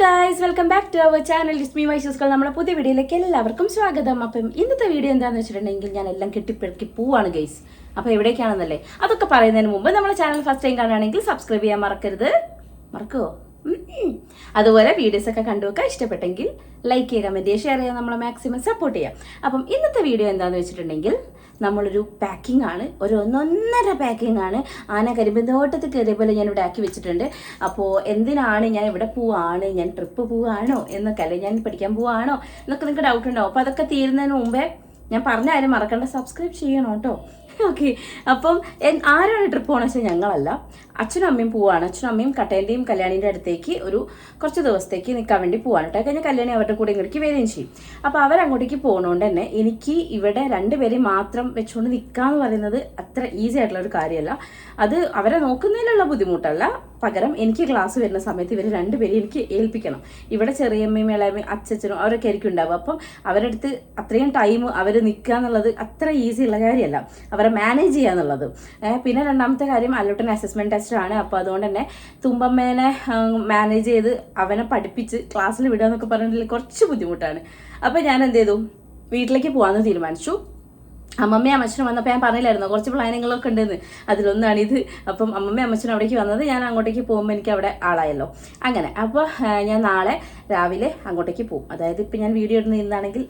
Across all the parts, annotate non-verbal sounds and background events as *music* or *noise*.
Guys welcome back to our channel Lismi വൈസസ്കൾ നമ്മുടെ പുതിയ വീഡിയോയിലേക്ക് എല്ലാവർക്കും സ്വാഗതം. അപ്പം ഇന്നത്തെ വീഡിയോ എന്താണെന്ന് വെച്ചിട്ടുണ്ടെങ്കിൽ ഞാൻ എല്ലാം കെട്ടിപ്പിടക്കി പോവാണ് ഗൈസ് അപ്പോൾ എവിടേക്കാണെന്നല്ലേ? അതൊക്കെ പറയുന്നതിന് മുമ്പ് നമ്മുടെ ചാനൽ ഫസ്റ്റ് ടൈം കാണുകയാണെങ്കിൽ സബ്സ്ക്രൈബ് ചെയ്യാൻ മറക്കരുത്. മറക്കുമോ അതുപോലെ വീഡിയോസൊക്കെ കണ്ടു വെക്കുക ഇഷ്ടപ്പെട്ടെങ്കിൽ ലൈക്ക് ചെയ്യുക കമന്റ് ചെയ്യുക ഷെയർ ചെയ്യുക നമ്മളെ മാക്സിമം സപ്പോർട്ട് ചെയ്യുക. അപ്പം ഇന്നത്തെ വീഡിയോ എന്താണെന്ന് വെച്ചിട്ടുണ്ടെങ്കിൽ നമ്മളൊരു പാക്കിംഗ് ആണ്. ഒരു ഒന്നൊന്നര പാക്കിംഗ് ആണ്. ആന കരിമ്പന്തോട്ടത്തിൽ കയറിയ പോലെ ഞാൻ ഇവിടെ ആക്കി വെച്ചിട്ടുണ്ട്. അപ്പോൾ എന്തിനാണ് ഞാൻ ഇവിടെ പോവാണ്? ഞാൻ ട്രിപ്പ് പോവാണോ? എന്നൊക്കെ അല്ലെ ഞാൻ പഠിക്കാൻ പോവാണോ? എന്നൊക്കെ നിങ്ങൾക്ക് ഡൗട്ട് ഉണ്ടാവും അപ്പോൾ അതൊക്കെ തീരുന്നതിന് മുമ്പേ ഞാൻ പറഞ്ഞ ആരും മറക്കണ്ട. സബ്സ്ക്രൈബ് ചെയ്യണം കേട്ടോ. ഓക്കെ അപ്പം ആരാണ് ട്രിപ്പ് പോകണമെന്ന് വെച്ചാൽ ഞങ്ങളല്ല. അച്ഛനും അമ്മയും പോവാണ്. അച്ഛനും അമ്മയും കട്ടേന്റെയും കല്യാണിന്റെ അടുത്തേക്ക് ഒരു കുറച്ച് ദിവസത്തേക്ക് നിൽക്കാൻ വേണ്ടി പോവാണ് കേട്ടോ. കഴിഞ്ഞാൽ കല്യാണി അവരുടെ കൂടെ ഇങ്ങോട്ടേക്ക് വരികയും ചെയ്യും. അപ്പോൾ അവരങ്ങോട്ടേക്ക് പോകുന്നതുകൊണ്ട് തന്നെ എനിക്ക് ഇവിടെ രണ്ടുപേരെയും മാത്രം വെച്ചുകൊണ്ട് നിൽക്കാന്ന് പറയുന്നത് അത്ര ഈസി ആയിട്ടുള്ള ഒരു കാര്യമല്ല. അത് അവരെ നോക്കുന്നതിലുള്ള ബുദ്ധിമുട്ടല്ല. പകരം എനിക്ക് ക്ലാസ് വരുന്ന സമയത്ത് ഇവർ രണ്ടുപേരെയും എനിക്ക് ഏൽപ്പിക്കണം. ഇവിടെ ചെറിയമ്മയും ഇളയമ്മയും അച്ഛനും അവരൊക്കെ ആയിരിക്കും ഉണ്ടാവും അപ്പം അവരുടെ അടുത്ത് അത്രയും ടൈം അവർ നിൽക്കുക എന്നുള്ളത് അത്ര ഉള്ള കാര്യമല്ല. അവരെ മാനേജ് ചെയ്യുക എന്നുള്ളത് പിന്നെ രണ്ടാമത്തെ കാര്യം അലോട്ടൻ അസസ്മെന്റ് ആണ്. അപ്പോൾ അതുകൊണ്ട് തന്നെ തുമ്പമ്മേനെ മാനേജ് ചെയ്ത് അവനെ പഠിപ്പിച്ച് ക്ലാസ്സിൽ വിടുക എന്നൊക്കെ പറഞ്ഞിട്ടുണ്ടെങ്കിൽ കുറച്ച് ബുദ്ധിമുട്ടാണ്. അപ്പോൾ ഞാൻ എന്ത് ചെയ്തു? വീട്ടിലേക്ക് പോകാമെന്ന് തീരുമാനിച്ചു. അമ്മമ്മയും അമ്മച്ചനും വന്നപ്പോൾ ഞാൻ പറഞ്ഞില്ലായിരുന്നു കുറച്ച് പ്ലാനിങ്ങളൊക്കെ ഉണ്ടെന്ന്. അതിലൊന്നാണ് ഇത്. അപ്പം അമ്മമ്മയും അമ്മച്ചനും അവിടേക്ക് വന്നത് ഞാൻ അങ്ങോട്ടേക്ക് പോകുമ്പോൾ എനിക്ക് അവിടെ ആളായല്ലോ. അങ്ങനെ അപ്പോൾ ഞാൻ നാളെ രാവിലെ അങ്ങോട്ടേക്ക് പോകും. അതായത് ഇപ്പം ഞാൻ വീഡിയോ ഇടുന്ന ഇന്നാണെങ്കിൽ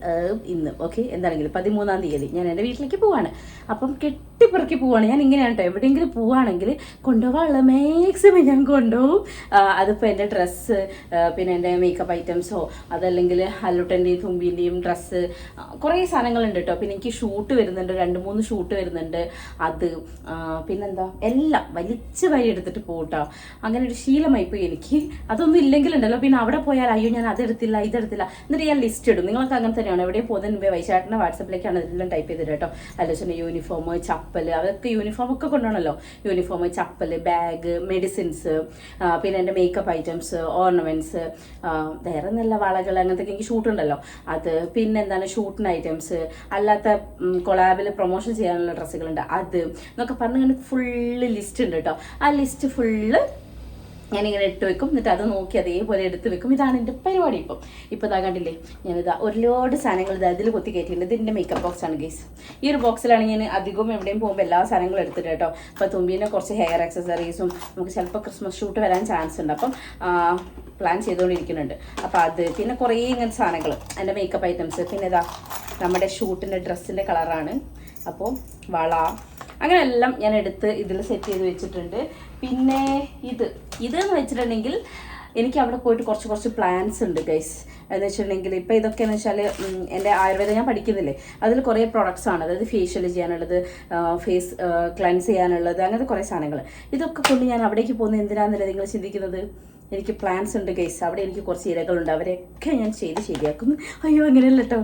ഇന്ന്. ഓക്കെ? എന്താണെങ്കിലും പതിമൂന്നാം തീയതി ഞാൻ എന്റെ വീട്ടിലേക്ക് പോവാണ്. അപ്പം കെട്ടിപ്പിറക്കി പോവാണ്. ഞാൻ ഇങ്ങനെയാണ് കേട്ടോ എവിടെയെങ്കിലും പോവാണെങ്കിൽ കൊണ്ടുപോകാനുള്ള മാക്സിമം ഞാൻ കൊണ്ടുപോകും. അതിപ്പോൾ എന്റെ ഡ്രസ്സ് പിന്നെ എന്റെ മേക്കപ്പ് ഐറ്റംസോ അതല്ലെങ്കിൽ അല്ലുട്ടന്റെയും തുമ്പീന്റെയും ഡ്രസ്സ് കുറേ സാധനങ്ങളുണ്ട് കേട്ടോ പിന്നെ എനിക്ക് ഷൂട്ട് വരുന്നുണ്ട്. രണ്ട് മൂന്ന് ഷൂട്ട് വരുന്നുണ്ട്. അത് പിന്നെന്താ? എല്ലാം വലിച്ച് വഴി എടുത്തിട്ട് പോകട്ടോ അങ്ങനെ ഒരു ശീലമായി പോയി എനിക്ക്. അതൊന്നും ഇല്ലെങ്കിലുണ്ടല്ലോ. പിന്നെ അവിടെ പോയാൽ അയ്യോ ഞാൻ അതെടുത്തില്ല ഇതെടുത്തില്ല എന്നിട്ട് ഞാൻ ലിസ്റ്റ് ഇടും. നിങ്ങൾക്ക് അങ്ങനെ തന്നെയാണ്? എവിടെ പോകുന്നതിന് മുമ്പേ വൈശാട്ടിന്റെ വാട്സപ്പിലേക്കാണ് ഇതെല്ലാം ടൈപ്പ് ചെയ്തിട്ട് കേട്ടോ അല്ലെ യൂണിഫോം ചപ്പൽ അതൊക്കെ യൂണിഫോം ഒക്കെ കൊണ്ടുപോകണമല്ലോ യൂണിഫോം ചപ്പൽ ബാഗ് മെഡിസിൻസ് പിന്നെ എന്റെ മേക്കപ്പ് ഐറ്റംസ് ഓർണമെന്റ്സ് വേറെ നല്ല വളകൾ അങ്ങനത്തെ എനിക്ക് ഷൂട്ട് ഉണ്ടല്ലോ. അത് പിന്നെ എന്താണ് ഷൂട്ടിന് ഐറ്റംസ് അല്ലാത്ത കൊളാബിൽ പ്രൊമോഷൻ ചെയ്യാനുള്ള ഡ്രസ്സുകളുണ്ട്. അത് എന്നൊക്കെ പറഞ്ഞ് ഫുള്ള് ലിസ്റ്റ് ഉണ്ട് കേട്ടോ ആ ലിസ്റ്റ് ഫുള്ള് ഞാനിങ്ങനെ ഇട്ട് വെക്കും. എന്നിട്ട് അത് നോക്കി അതേപോലെ എടുത്ത് വെക്കും. ഇതാണ് എന്റെ പരിപാടി ഇപ്പം. ഇപ്പോൾ ഇതാ കണ്ടില്ലേ? ഞാനിതാ ഒരുപാട് സാധനങ്ങൾ ഇത് അതിൽ കൊത്തി കയറ്റിയിട്ടുണ്ട്. ഇതിന്റെ മേക്കപ്പ് ബോക്സ് ആണ് ഗൈസ് ഈ ഒരു ബോക്സിലാണ് ഞാൻ അധികവും എവിടെയും പോകുമ്പോൾ എല്ലാ സാധനങ്ങളും എടുത്തിട്ട് കേട്ടോ. അപ്പോൾ തുമ്പീനെ കുറച്ച് ഹെയർ ആക്സസറീസും നമുക്ക് ചിലപ്പോൾ ക്രിസ്മസ് ഷൂട്ട് വരാൻ ചാൻസ് ഉണ്ട്. അപ്പം പ്ലാൻ ചെയ്തുകൊണ്ടിരിക്കുന്നുണ്ട്. അപ്പോൾ അത് പിന്നെ കുറേ ഇങ്ങനത്തെ സാധനങ്ങൾ. എന്റെ മേക്കപ്പ് ഐറ്റംസ് പിന്നെ ഇതാ നമ്മുടെ ഷൂട്ടിന്റെ ഡ്രസ്സിന്റെ കളറാണ് അപ്പോൾ വള അങ്ങനെയെല്ലാം ഞാൻ എടുത്ത് ഇതിൽ സെറ്റ് ചെയ്ത് വെച്ചിട്ടുണ്ട്. പിന്നെ ഇത്. ഇത് എന്ന് വെച്ചിട്ടുണ്ടെങ്കിൽ എനിക്ക് അവിടെ പോയിട്ട് കുറച്ച് കുറച്ച് പ്ലാൻസ് ഉണ്ട് ഗൈസ് എന്ന് വെച്ചിട്ടുണ്ടെങ്കിൽ ഇപ്പോൾ ഇതൊക്കെയെന്ന് വെച്ചാൽ എന്റെ ആയുർവേദം ഞാൻ പഠിക്കുന്നില്ലേ? അതിൽ കുറേ പ്രോഡക്റ്റ്സ് ആണ്. അതായത് ഫേഷ്യൽ ചെയ്യാനുള്ളത് ഫേസ് ക്ലൻസ് ചെയ്യാനുള്ളത് അങ്ങനത്തെ കുറേ സാധനങ്ങൾ. ഇതൊക്കെ കൊണ്ട് ഞാൻ അവിടേക്ക് പോകുന്നത് എന്തിനാണെന്നല്ലേ നിങ്ങൾ ചിന്തിക്കുന്നത്? എനിക്ക് പ്ലാൻസ് ഉണ്ട് ഗൈസ് അവിടെ എനിക്ക് കുറച്ച് ഇരകളുണ്ട് അവരെയൊക്കെ ഞാൻ ചെയ്ത് ശരിയാക്കുന്നു. അയ്യോ അങ്ങനെയല്ല കേട്ടോ.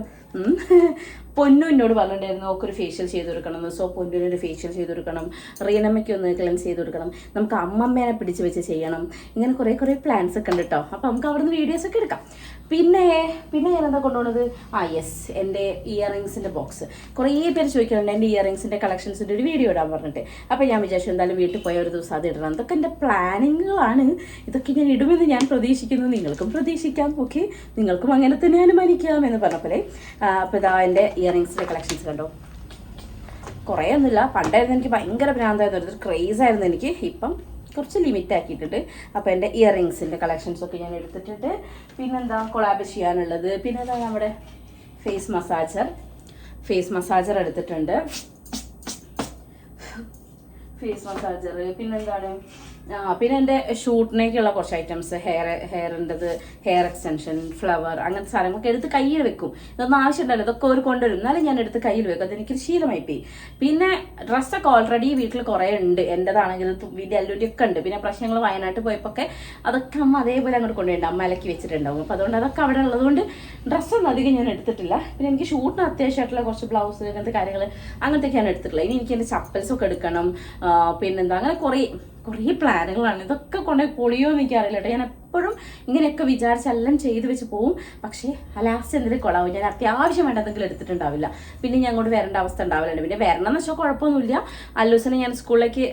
പൊന്നു എന്നോട് പറഞ്ഞിട്ടുണ്ടായിരുന്നു ഒരു ഫേഷ്യൽ ചെയ്ത് കൊടുക്കണം സോ പൊന്നുവിനൊരു ഫേഷ്യൽ ചെയ്ത് കൊടുക്കണം റീനമ്മയ്ക്ക് ഒന്ന് ക്ലെൻസ് ചെയ്ത് കൊടുക്കണം നമുക്ക് അമ്മമ്മേനെ പിടിച്ച് വെച്ച് ചെയ്യണം. ഇങ്ങനെ കുറേ കുറേ പ്ലാൻസ് ഒക്കെ ഉണ്ട് കേട്ടോ അപ്പോൾ നമുക്ക് അവിടുന്ന് വീഡിയോസ് ഒക്കെ എടുക്കാം. പിന്നെ പിന്നെ ഞാൻ എന്താ കൊണ്ടുപോകുന്നത് ആ യെസ് എന്റെ ഇയറിങ്സിന്റെ ബോക്സ് കുറേ പേര് ചോദിക്കുന്നുണ്ട് എന്റെ ഇയറിങ്സിന്റെ കളക്ഷൻസിന്റെ ഒരു വീഡിയോ ഇടാൻ പറഞ്ഞിട്ട്. അപ്പോൾ ഞാൻ വിചാരിച്ചു എന്തായാലും വീട്ടിൽ പോയ ഒരു ദിവസം അത് ഇടണം. ഇതൊക്കെ എന്റെ പ്ലാനിങ്ങുകളാണ് ഇതൊക്കെ ഞാൻ ഇടുമെന്ന് ഞാൻ പ്രതീക്ഷിക്കുന്നു. നിങ്ങൾക്കും പ്രതീക്ഷിക്കാം ഓക്കെ നിങ്ങൾക്കും അങ്ങനെ തന്നെ അനുമാനിക്കാം എന്ന് പറഞ്ഞപ്പോലെ അപ്പോൾ ഇതാ എന്റെ ഇയറിങ്സിന്റെ കളക്ഷൻസ് കണ്ടോ? കുറേ ഒന്നുമില്ല പണ്ടായിരുന്നു എനിക്ക് ഭയങ്കര ഭ്രാന്തായിരുന്നു. ഒരു ക്രേസ് ആയിരുന്നു എനിക്ക്. ഇപ്പം കുറച്ച് ലിമിറ്റ് ആക്കിയിട്ടുണ്ട്. അപ്പോൾ എന്റെ ഇയർ റിങ്സിന്റെ കളക്ഷൻസ് ഒക്കെ ഞാൻ എടുത്തിട്ടുണ്ട്. പിന്നെന്താ കൊളാബ് ചെയ്യാനുള്ളത്? പിന്നെ എന്താ നമ്മുടെ ഫേസ് മസാജർ ഫേസ് മസാജർ എടുത്തിട്ടുണ്ട്. ഫേസ് മസാജർ പിന്നെന്താണ്? പിന്നെ എന്റെ ഷൂട്ടിനേക്കുള്ള കുറച്ച് ഐറ്റംസ് ഹെയർ ഹെയറിന്റെത് ഹെയർ എക്സ്റ്റൻഷൻ ഫ്ലവർ അങ്ങനത്തെ സാധനങ്ങളൊക്കെ എടുത്ത് കയ്യിൽ വെക്കും. ഇതൊന്നും ആവശ്യമുണ്ടല്ലോ ഇതൊക്കെ ഒരു കൊണ്ടുവരും. എന്നാലും ഞാൻ എടുത്ത് കയ്യിൽ വെക്കും. അതെനിക്കൊരു ശീലമായി പോയി പിന്നെ ഡ്രസ്സൊക്കെ ഓൾറെഡി വീട്ടിൽ കുറേ ഉണ്ട്. എന്റെതാണെങ്കിലും വീട്ടിൽ അല്ലൂരി ഒക്കെ ഉണ്ട്. പിന്നെ പ്രശ്നങ്ങൾ വയനാട്ടിൽ പോയപ്പോൾ ഒക്കെ അതൊക്കെ അമ്മ അതേപോലെ അങ്ങോട്ട് കൊണ്ടുപോയിട്ടുണ്ട്. അമ്മ അലക്കി വെച്ചിട്ടുണ്ടാവും. അപ്പോൾ അതുകൊണ്ട് അതൊക്കെ അവിടെ ഉള്ളതുകൊണ്ട് ഡ്രസ്സൊന്നും അധികം ഞാൻ എടുത്തിട്ടില്ല. പിന്നെ എനിക്ക് ഷൂട്ടിന് അത്യാവശ്യമായിട്ടുള്ള കുറച്ച് ബ്ലൗസ് അങ്ങനത്തെ കാര്യങ്ങൾ അങ്ങനത്തെയൊക്കെയാണ് എടുത്തിട്ടുള്ളത് ഇനി എനിക്ക് എന്റെ ചപ്പൽസൊക്കെ എടുക്കണം. പിന്നെന്താ? അങ്ങനെ കുറേ കുറേ പ്ലാനുകളാണ്. ഇതൊക്കെ കൊണ്ടുപോയി പൊളിയോ എന്ന് എനിക്കറിയില്ല കേട്ടോ. ഞാൻ എപ്പോഴും ഇങ്ങനെയൊക്കെ വിചാരിച്ചെല്ലാം ചെയ്ത് വെച്ച് പോവും. പക്ഷേ ലാസ്റ്റ് എന്തെങ്കിലും കൊള്ളാവും ഞാൻ അത്യാവശ്യം വേണ്ടതെങ്കിലും എടുത്തിട്ടുണ്ടാവില്ല. പിന്നെ ഞാൻ അങ്ങോട്ട് വരേണ്ട അവസ്ഥ ഉണ്ടാവില്ല പിന്നെ വരണം എന്ന് വെച്ചാൽ കുഴപ്പമൊന്നുമില്ല. അല്ലൂസിനെ ഞാൻ സ്കൂളിലേക്ക്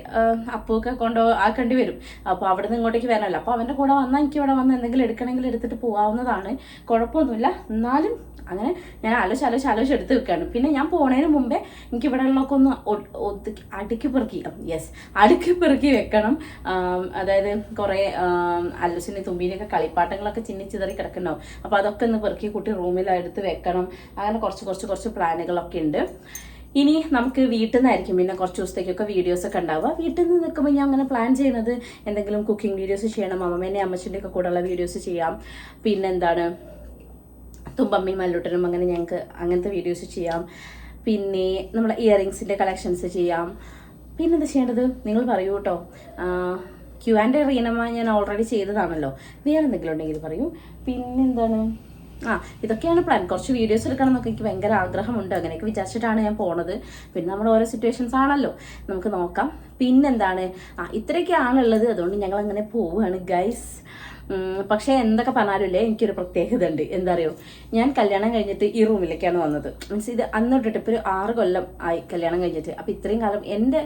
അപ്പൂക്കെ കൊണ്ടോ ആക്കേണ്ടി വരും. അപ്പോൾ അവിടെ നിന്ന് ഇങ്ങോട്ടേക്ക് വരണമല്ലോ. അപ്പോൾ അവന്റെ കൂടെ വന്നാൽ എനിക്ക് ഇവിടെ വന്ന് എന്തെങ്കിലും എടുക്കണമെങ്കിൽ എടുത്തിട്ട് പോകാവുന്നതാണ് കുഴപ്പമൊന്നുമില്ല. എന്നാലും അങ്ങനെ ഞാൻ ആലോചിച്ച് ആലോചിച്ച് ആലോചിച്ച് എടുത്ത് വെക്കുകയാണ് പിന്നെ ഞാൻ പോണതിന് മുമ്പേ എനിക്ക് ഇവിടെ ഉള്ളതൊക്കെ ഒന്ന് ഒതുക്കി അടുക്കി പെറുക്കി യെസ് അടുക്കി പെറുക്കി വെക്കണം. അതായത് കുറേ അല്ലസിനെ തുമ്പിയിലൊക്കെ കളിപ്പാട്ടങ്ങളൊക്കെ ചിന്നി ചിതറി കിടക്കുന്നുണ്ടാവും. അപ്പോൾ അതൊക്കെ ഒന്ന് പെറുക്കി കുട്ടി റൂമിൽ എടുത്ത് വെക്കണം. അങ്ങനെ കുറച്ച് കുറച്ച് കുറച്ച് പ്ലാനുകളൊക്കെ ഉണ്ട്. ഇനി നമുക്ക് വീട്ടിൽ നിന്നായിരിക്കും പിന്നെ കുറച്ച് ദിവസത്തേക്കൊക്കെ വീഡിയോസ് ഒക്കെ ഉണ്ടാവുക. വീട്ടിൽ നിന്ന് നിൽക്കുമ്പോൾ ഞാൻ അങ്ങനെ പ്ലാൻ ചെയ്യുന്നത് എന്തെങ്കിലും കുക്കിംഗ് വീഡിയോസ് ചെയ്യണം. അമ്മമ്മേനെ അമ്മച്ചിന്റെ ഒക്കെ കൂടെയുള്ള വീഡിയോസ് ചെയ്യാം. പിന്നെന്താണ് തുമ്പമ്മയും മല്ലൂട്ടനും അങ്ങനെ ഞങ്ങൾക്ക് അങ്ങനത്തെ വീഡിയോസ് ചെയ്യാം. പിന്നെ നമ്മളെ ഇയറിങ്സിന്റെ കളക്ഷൻസ് ചെയ്യാം. പിന്നെ എന്താ ചെയ്യേണ്ടത്? നിങ്ങൾ പറയൂ കേട്ടോ ക്യു ആൻഡ് റീനമ്മ ഞാൻ ഓൾറെഡി ചെയ്തതാണല്ലോ. വേറെ എന്തെങ്കിലും ഉണ്ടെങ്കിൽ പറയൂ. പിന്നെന്താണ് ആ ഇതൊക്കെയാണ് പ്ലാൻ കുറച്ച് വീഡിയോസ് എടുക്കണം എന്നൊക്കെ എനിക്ക് ഭയങ്കര ആഗ്രഹമുണ്ട്. അങ്ങനെയൊക്കെ വിചാരിച്ചിട്ടാണ് ഞാൻ പോണത്. പിന്നെ നമ്മുടെ ഓരോ സിറ്റുവേഷൻസ് ആണല്ലോ. നമുക്ക് നോക്കാം. പിന്നെന്താണ്? ആ ഇത്രയൊക്കെയാണുള്ളത്. അതുകൊണ്ട് ഞങ്ങൾ അങ്ങനെ പോവുകയാണ് ഗൈസ് പക്ഷേ എന്തൊക്കെ പറഞ്ഞാലുമില്ലേ എനിക്കൊരു പ്രത്യേകത ഉണ്ട് എന്താ അറിയോ ഞാൻ കല്യാണം കഴിഞ്ഞിട്ട് ഈ റൂമിലേക്കാണ് വന്നത്. മീൻസ് ഇത് അന്ന് തൊട്ടിട്ട് ഇപ്പോൾ ഒരു ആറ് കൊല്ലം ആയി കല്യാണം കഴിഞ്ഞിട്ട്. അപ്പോൾ ഇത്രയും കാലം എന്റെ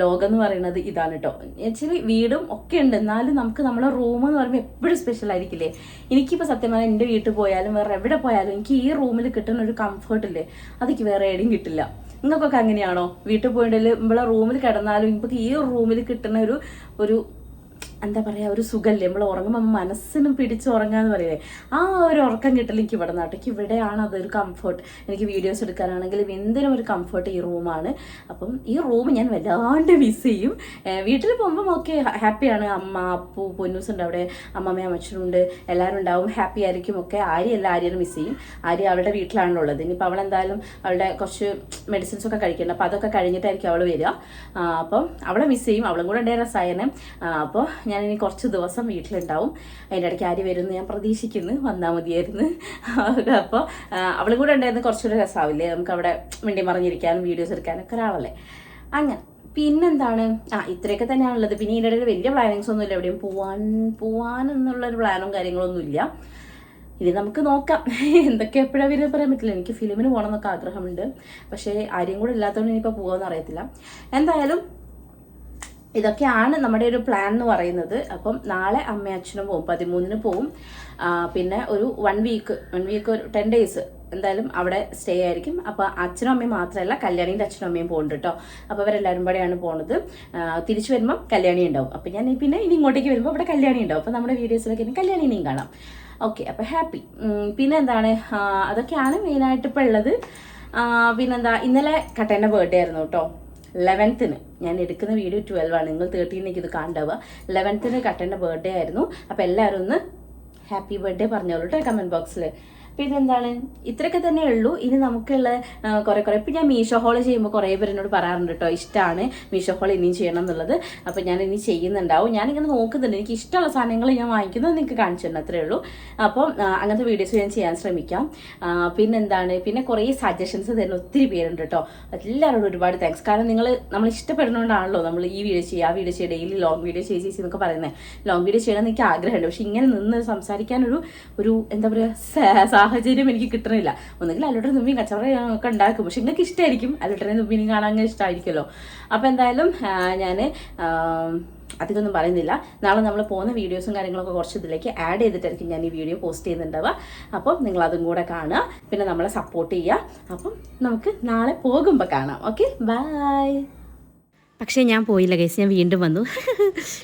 ലോകം എന്ന് പറയുന്നത് ഇതാണ് കേട്ടോ ആക്ച്വലി വീടും ഒക്കെ ഉണ്ട്. എന്നാലും നമുക്ക് നമ്മുടെ റൂം എന്ന് പറയുമ്പോൾ എപ്പോഴും സ്പെഷ്യൽ ആയിരിക്കില്ലേ? എനിക്കിപ്പോൾ സത്യം പറഞ്ഞാൽ എന്റെ വീട്ടിൽ പോയാലും വേറെ എവിടെ പോയാലും എനിക്ക് ഈ റൂമിൽ കിട്ടുന്ന ഒരു കംഫർട്ട് ഇല്ലേ? അതെനിക്ക് വേറെ എവിടെയും കിട്ടില്ല. നിങ്ങൾക്കൊക്കെ അങ്ങനെയാണോ? വീട്ടിൽ പോയിട്ടുണ്ടെങ്കിൽ നമ്മളെ റൂമിൽ കിടന്നാലും ഇപ്പൊ ഈ റൂമിൽ കിട്ടുന്ന ഒരു ഒരു എന്താ പറയാ ഒരു സുഖമല്ലേ നമ്മൾ ഉറങ്ങുമ്പോൾ മനസ്സിനും പിടിച്ച് ഉറങ്ങുക എന്ന് പറയില്ലേ? ആ ഒരു ഉറക്കം കിട്ടൽ എനിക്ക് ഇവിടെ നാട്ടിലേക്ക് ഇവിടെയാണ് അതൊരു കംഫർട്ട് എനിക്ക് വീഡിയോസ് എടുക്കാനാണെങ്കിലും എന്തിനും ഒരു കംഫർട്ട് ഈ റൂമാണ് അപ്പം ഈ റൂം ഞാൻ വല്ലാണ്ട് മിസ് ചെയ്യും. വീട്ടിൽ പോകുമ്പം ഓക്കെ ഹാപ്പിയാണ് അമ്മ അപ്പു പൊന്നൂസ് ഉണ്ട് അവിടെ. അമ്മമ്മയും അമ്മച്ചനുണ്ട് എല്ലാവരും ഉണ്ടാവും. ഹാപ്പി ആയിരിക്കും. ഒക്കെ ആര്യ ആര്യല്ല ആര്യനും മിസ് ചെയ്യും. ആര്യ അവളുടെ വീട്ടിലാണല്ലോ ഉള്ളത് ഇനിയിപ്പോൾ അവൾ എന്തായാലും അവളുടെ കുറച്ച് മെഡിസിൻസ് ഒക്കെ കഴിക്കണം അപ്പോൾ അതൊക്കെ കഴിഞ്ഞിട്ടായിരിക്കും അവൾ വരിക. അപ്പം അവളെ മിസ് ചെയ്യും. അവളും കൂടെ ഉണ്ടായ രസായനം അപ്പോൾ ഞാൻ ഇനി കുറച്ച് ദിവസം വീട്ടിലുണ്ടാവും. അതിന്റെ ഇടയ്ക്ക് ആര് വരുമെന്ന് ഞാൻ പ്രതീക്ഷിക്കുന്നു. വന്നാൽ മതിയായിരുന്നു. *laughs* അപ്പോൾ അവളും കൂടെ ഉണ്ടായിരുന്നു കുറച്ചുകൂടെ രസമാവില്ലേ നമുക്ക് അവിടെ മിണ്ടി മറിഞ്ഞിരിക്കാനും വീഡിയോസ് എടുക്കാനൊക്കെ ഒരാളല്ലേ? അങ്ങനെ. പിന്നെന്താണ്? ആ ഇത്രയൊക്കെ തന്നെയാണുള്ളത്. പിന്നെ ഇതിന്റെ ഇടയിൽ വലിയ പ്ലാനിങ്സ് ഒന്നുമില്ല. എവിടെയും പോവാൻ പോവാൻ എന്നുള്ളൊരു പ്ലാനും കാര്യങ്ങളൊന്നുമില്ല. ഇനി നമുക്ക് നോക്കാം. *laughs* എന്തൊക്കെ എപ്പോഴാണ് വരുന്നത് പറയാൻ പറ്റില്ല. എനിക്ക് ഫിലിമിന് പോകണം എന്നൊക്കെ ആഗ്രഹമുണ്ട്. പക്ഷേ ആരെയും കൂടെ ഇല്ലാത്തതുകൊണ്ട് ഇനിയിപ്പോൾ പോകാമെന്ന് അറിയത്തില്ല. എന്തായാലും ഇതൊക്കെയാണ് നമ്മുടെ ഒരു പ്ലാൻ എന്ന് പറയുന്നത്. അപ്പം നാളെ അമ്മയും അച്ഛനും പോകും പതിമൂന്നിന് പോവും. പിന്നെ ഒരു വൺ വീക്ക് വൺ വീക്ക് ഒരു ടെൻ ഡേയ്സ് എന്തായാലും അവിടെ സ്റ്റേ ആയിരിക്കും. അപ്പോൾ അച്ഛനും അമ്മയും മാത്രമല്ല കല്യാണിന്റെ അച്ഛനും അമ്മയും പോകുന്നുണ്ട് കേട്ടോ. അപ്പോൾ അവരെല്ലാവരും കൂടെയാണ് പോണത്. തിരിച്ചു വരുമ്പോൾ കല്യാണി ഉണ്ടാവും. അപ്പോൾ ഞാൻ പിന്നെ ഇനി ഇങ്ങോട്ടേക്ക് വരുമ്പോൾ അവിടെ കല്യാണി ഉണ്ടാവും. അപ്പോൾ നമ്മുടെ വീഡിയോസിലൊക്കെ ഇനി കല്യാണിനെയും കാണാം. ഓക്കെ അപ്പോൾ ഹാപ്പി പിന്നെ എന്താണ്? അതൊക്കെയാണ് മെയിനായിട്ട് ഇപ്പോൾ ഉള്ളത്. പിന്നെന്താ? ഇന്നലെ കട്ടേന്റെ ബർത്ത്ഡേ ആയിരുന്നു കേട്ടോ. ലെവൻത്തിന് ഞാൻ എടുക്കുന്ന വീഡിയോ ട്വൽവ് ആണ്. നിങ്ങൾ തേർട്ടീനേക്ക് ഇത് കാണുക ലെവൻത്തിന് കട്ടന്റെ ബർത്ത്ഡേ ആയിരുന്നു. അപ്പോൾ എല്ലാവരും ഒന്ന് ഹാപ്പി ബർത്ത്ഡേ പറഞ്ഞോളൂ കേട്ടോ കമന്റ് ബോക്സിൽ പിന്നെന്താണ്? ഇത്രയൊക്കെ തന്നെ ഉള്ളൂ. ഇനി നമുക്കുള്ള കുറേ കുറെ. ഇപ്പം ഞാൻ മീഷോ ഹോൾ ചെയ്യുമ്പോൾ കുറേ പേരെന്നോട് പറയാറുണ്ട് കേട്ടോ ഇഷ്ടമാണ് മീഷോ ഹോൾ ഇനിയും ചെയ്യണം എന്നുള്ളത്. അപ്പോൾ ഞാൻ ഇനി ചെയ്യുന്നുണ്ടാവും. ഞാനിങ്ങനെ നോക്കുന്നുണ്ട്. എനിക്ക് ഇഷ്ടമുള്ള സാധനങ്ങൾ ഞാൻ വാങ്ങിക്കുന്നത് നിങ്ങൾക്ക് കാണിച്ചു തന്നെ അത്രേ ഉള്ളൂ. അപ്പം അങ്ങനത്തെ വീഡിയോസ് ഞാൻ ചെയ്യാൻ ശ്രമിക്കാം. പിന്നെന്താണ്? പിന്നെ കുറേ സജഷൻസ് തരുന്ന ഒത്തിരി പേരുണ്ട് കേട്ടോ എല്ലാവരോടും ഒരുപാട് താങ്ക്സ് കാരണം നിങ്ങൾ നമ്മൾ ഇഷ്ടപ്പെടുന്നതുകൊണ്ടാണല്ലോ നമ്മൾ ഈ വീഡിയോ ചെയ്യുക ആ വീഡിയോ ചെയ്യുക. ഡെയിലി ലോങ് വീഡിയോ ചെയ്ത് ചേച്ചി എന്നൊക്കെ പറയുന്നത് ലോങ് വീഡിയോ ചെയ്യണം എന്ന് എനിക്ക് ആഗ്രഹമുണ്ട്. പക്ഷെ ഇങ്ങനെ നിന്ന് സംസാരിക്കാനൊരു ഒരു എന്താ പറയുക സാഹചര്യം എനിക്ക് കിട്ടണില്ല. ഒന്നുകിൽ അല്ലോട്ടൻ തുമ്പിയും കച്ചവടം ഒക്കെ ഉണ്ടാക്കും. പക്ഷെ നിങ്ങൾക്ക് ഇഷ്ടമായിരിക്കും അല്ലോട്ടനെ തുമ്പിനും കാണാൻ ഇഷ്ടമായിരിക്കുമല്ലോ അപ്പോൾ എന്തായാലും ഞാൻ അധികമൊന്നും പറയുന്നില്ല. നാളെ നമ്മൾ പോകുന്ന വീഡിയോസും കാര്യങ്ങളൊക്കെ കുറച്ച് ഇതിലേക്ക് ആഡ് ചെയ്തിട്ടായിരിക്കും ഞാൻ ഈ വീഡിയോ പോസ്റ്റ് ചെയ്യുന്നുണ്ടാവുക. അപ്പം നിങ്ങൾ അതും കൂടെ കാണുക. പിന്നെ നമ്മളെ സപ്പോർട്ട് ചെയ്യുക. അപ്പം നമുക്ക് നാളെ പോകുമ്പോൾ കാണാം. ഓക്കെ ബൈ പക്ഷേ ഞാൻ പോയില്ല ഗൈസ് ഞാൻ വീണ്ടും വന്നു.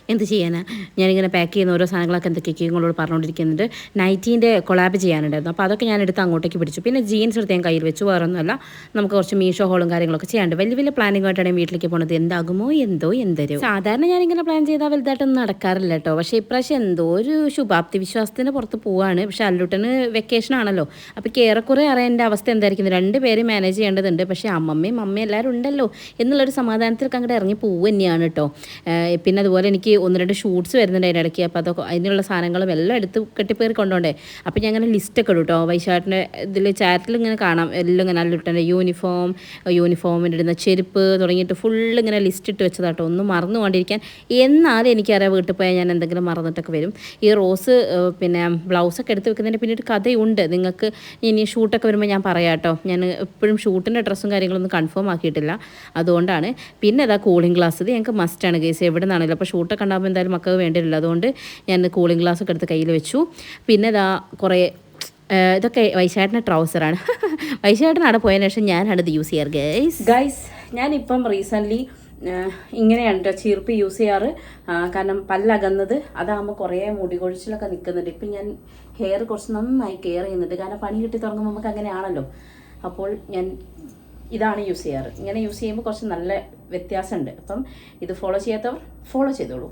എന്ത് ചെയ്യാനാ? ഞാനിങ്ങനെ പാക്ക് ചെയ്യുന്ന ഓരോ സാധനങ്ങളൊക്കെ എന്തൊക്കെ നിങ്ങളോട് പറഞ്ഞുകൊണ്ടിരിക്കുന്നുണ്ട് നൈറ്റീന്റെ കൊളാബ് ചെയ്യാനുണ്ടായിരുന്നു. അപ്പോൾ അതൊക്കെ ഞാൻ എടുത്ത് അങ്ങോട്ടേക്ക് പിടിച്ചു. പിന്നെ ജീൻസ് എടുത്ത് ഞാൻ കയ്യിൽ വെച്ചു. വേറെ ഒന്നുമല്ല. നമുക്ക് കുറച്ച് മീഷോ ഹോളും കാര്യങ്ങളൊക്കെ ചെയ്യാണ്ട് വലിയ വലിയ പ്ലാനിങ് ആയിട്ടാണ് വീട്ടിലേക്ക് പോണത്. എന്താകുമോ എന്തോ എന്തരോ. സാധാരണ ഞാനിങ്ങനെ പ്ലാൻ ചെയ്താൽ വലുതായിട്ടൊന്നും നടക്കാറില്ല കേട്ടോ പക്ഷേ ഇപ്രാവശ്യം എന്തോ ഒരു ശുഭാപ്തി വിശ്വാസത്തിന് പുറത്ത് പോവാണ്. പക്ഷേ അല്ലൂട്ടന് വെക്കേഷൻ ആണല്ലോ. അപ്പോൾ ഏറെക്കുറെ അറിയാന്റെ അവസ്ഥ എന്തായിരിക്കും രണ്ട് പേര് മാനേജ് ചെയ്യേണ്ടതുണ്ട്. പക്ഷേ അമ്മമ്മയും അമ്മയും എല്ലാവരും ഉണ്ടല്ലോ. എന്നുള്ളൊരു സമാധാനത്തിൽ അങ്ങോട്ട് ഇറങ്ങി പോവുക തന്നെയാണ് കേട്ടോ പിന്നെ അതുപോലെ എനിക്ക് ഒന്ന് രണ്ട് ഷൂട്ട്സ് വരുന്നുണ്ട് അതിന്റെ ഇടയ്ക്ക്. അപ്പോൾ അതൊക്കെ അതിനുള്ള സാധനങ്ങളും എല്ലാം എടുത്ത് കെട്ടിപ്പേറി കൊണ്ടുപോണ്ടേ അപ്പോൾ ഞാൻ അങ്ങനെ ലിസ്റ്റൊക്കെ ഇടും കേട്ടോ വൈശാട്ടിന്റെ ഇതിൽ ചാറ്റിൽ ഇങ്ങനെ കാണാം. എല്ലാം ഇങ്ങനെ അല്ലുട്ടന്റെ യൂണിഫോം യൂണിഫോമിന്റെ ഇടുന്ന ചെരുപ്പ് തുടങ്ങിയിട്ട് ഫുൾ ഇങ്ങനെ ലിസ്റ്റ് ഇട്ട് വെച്ചതാട്ടോ ഒന്നും മറന്നു കൊണ്ടിരിക്കാൻ. എന്നാലും എനിക്കറിയാം വീട്ടിൽ പോയാൽ ഞാൻ എന്തെങ്കിലും മറന്നിട്ടൊക്കെ വരും. ഈ റോസ് പിന്നെ ബ്ലൗസൊക്കെ എടുത്ത് വെക്കുന്നതിന്റെ പിന്നീട് കഥയുണ്ട്. നിങ്ങൾക്ക് ഇനി ഷൂട്ടൊക്കെ വരുമ്പോൾ ഞാൻ പറയാം കേട്ടോ ഞാൻ എപ്പോഴും ഷൂട്ടിന്റെ ഡ്രസ്സും കാര്യങ്ങളൊന്നും കൺഫേം ആക്കിയിട്ടില്ല. അതുകൊണ്ടാണ്. പിന്നെ അതാ കൂളിംഗ് ഗ്ലാസ് ഇത് ഞങ്ങൾക്ക് ആണ് കേസ് എവിടെ നിന്നാണല്ലോ അപ്പോൾ ഷൂട്ടൊക്കെ ഉണ്ടാകുമ്പോൾ എന്തായാലും മക്കൾക്ക് വേണ്ടിയില്ല അതുകൊണ്ട് ഞാൻ കൂളിംഗ് ഗ്ലാസ് ഒക്കെ എടുത്ത് കയ്യിൽ വെച്ചു. പിന്നെ ഇതാ കുറേ ഇതൊക്കെ വൈശാട്ടിന്റെ ട്രൗസറാണ് *laughs* വൈശാട്ടിന് അവിടെ പോയതിനു ശേഷം ഞാനാണ് ഇത് യൂസ് ചെയ്യാറ് ഗൈസ് ഗൈസ് ഞാനിപ്പം റീസെന്റ്ലി ഇങ്ങനെയാണ് കേട്ടോ ചീർപ്പ് യൂസ് ചെയ്യാറ്. കാരണം പല്ലകന്നത് അതാകുമ്പോൾ കുറേ മുടി കൊഴിച്ചിലൊക്കെ നിൽക്കുന്നുണ്ട് ഇപ്പം ഞാൻ ഹെയർ കുറച്ച് നന്നായി കെയർ ചെയ്യുന്നുണ്ട്. കാരണം പണി കിട്ടി തുടങ്ങുമ്പോൾ നമുക്ക് അങ്ങനെയാണല്ലോ. അപ്പോൾ ഞാൻ ഇതാണ് യൂസ് ചെയ്യാറ്. ഇങ്ങനെ യൂസ് ചെയ്യുമ്പോൾ കുറച്ച് നല്ല വ്യത്യാസമുണ്ട്. അപ്പം ഇത് ഫോളോ ചെയ്യാത്തവർ ഫോളോ ചെയ്തോളൂ.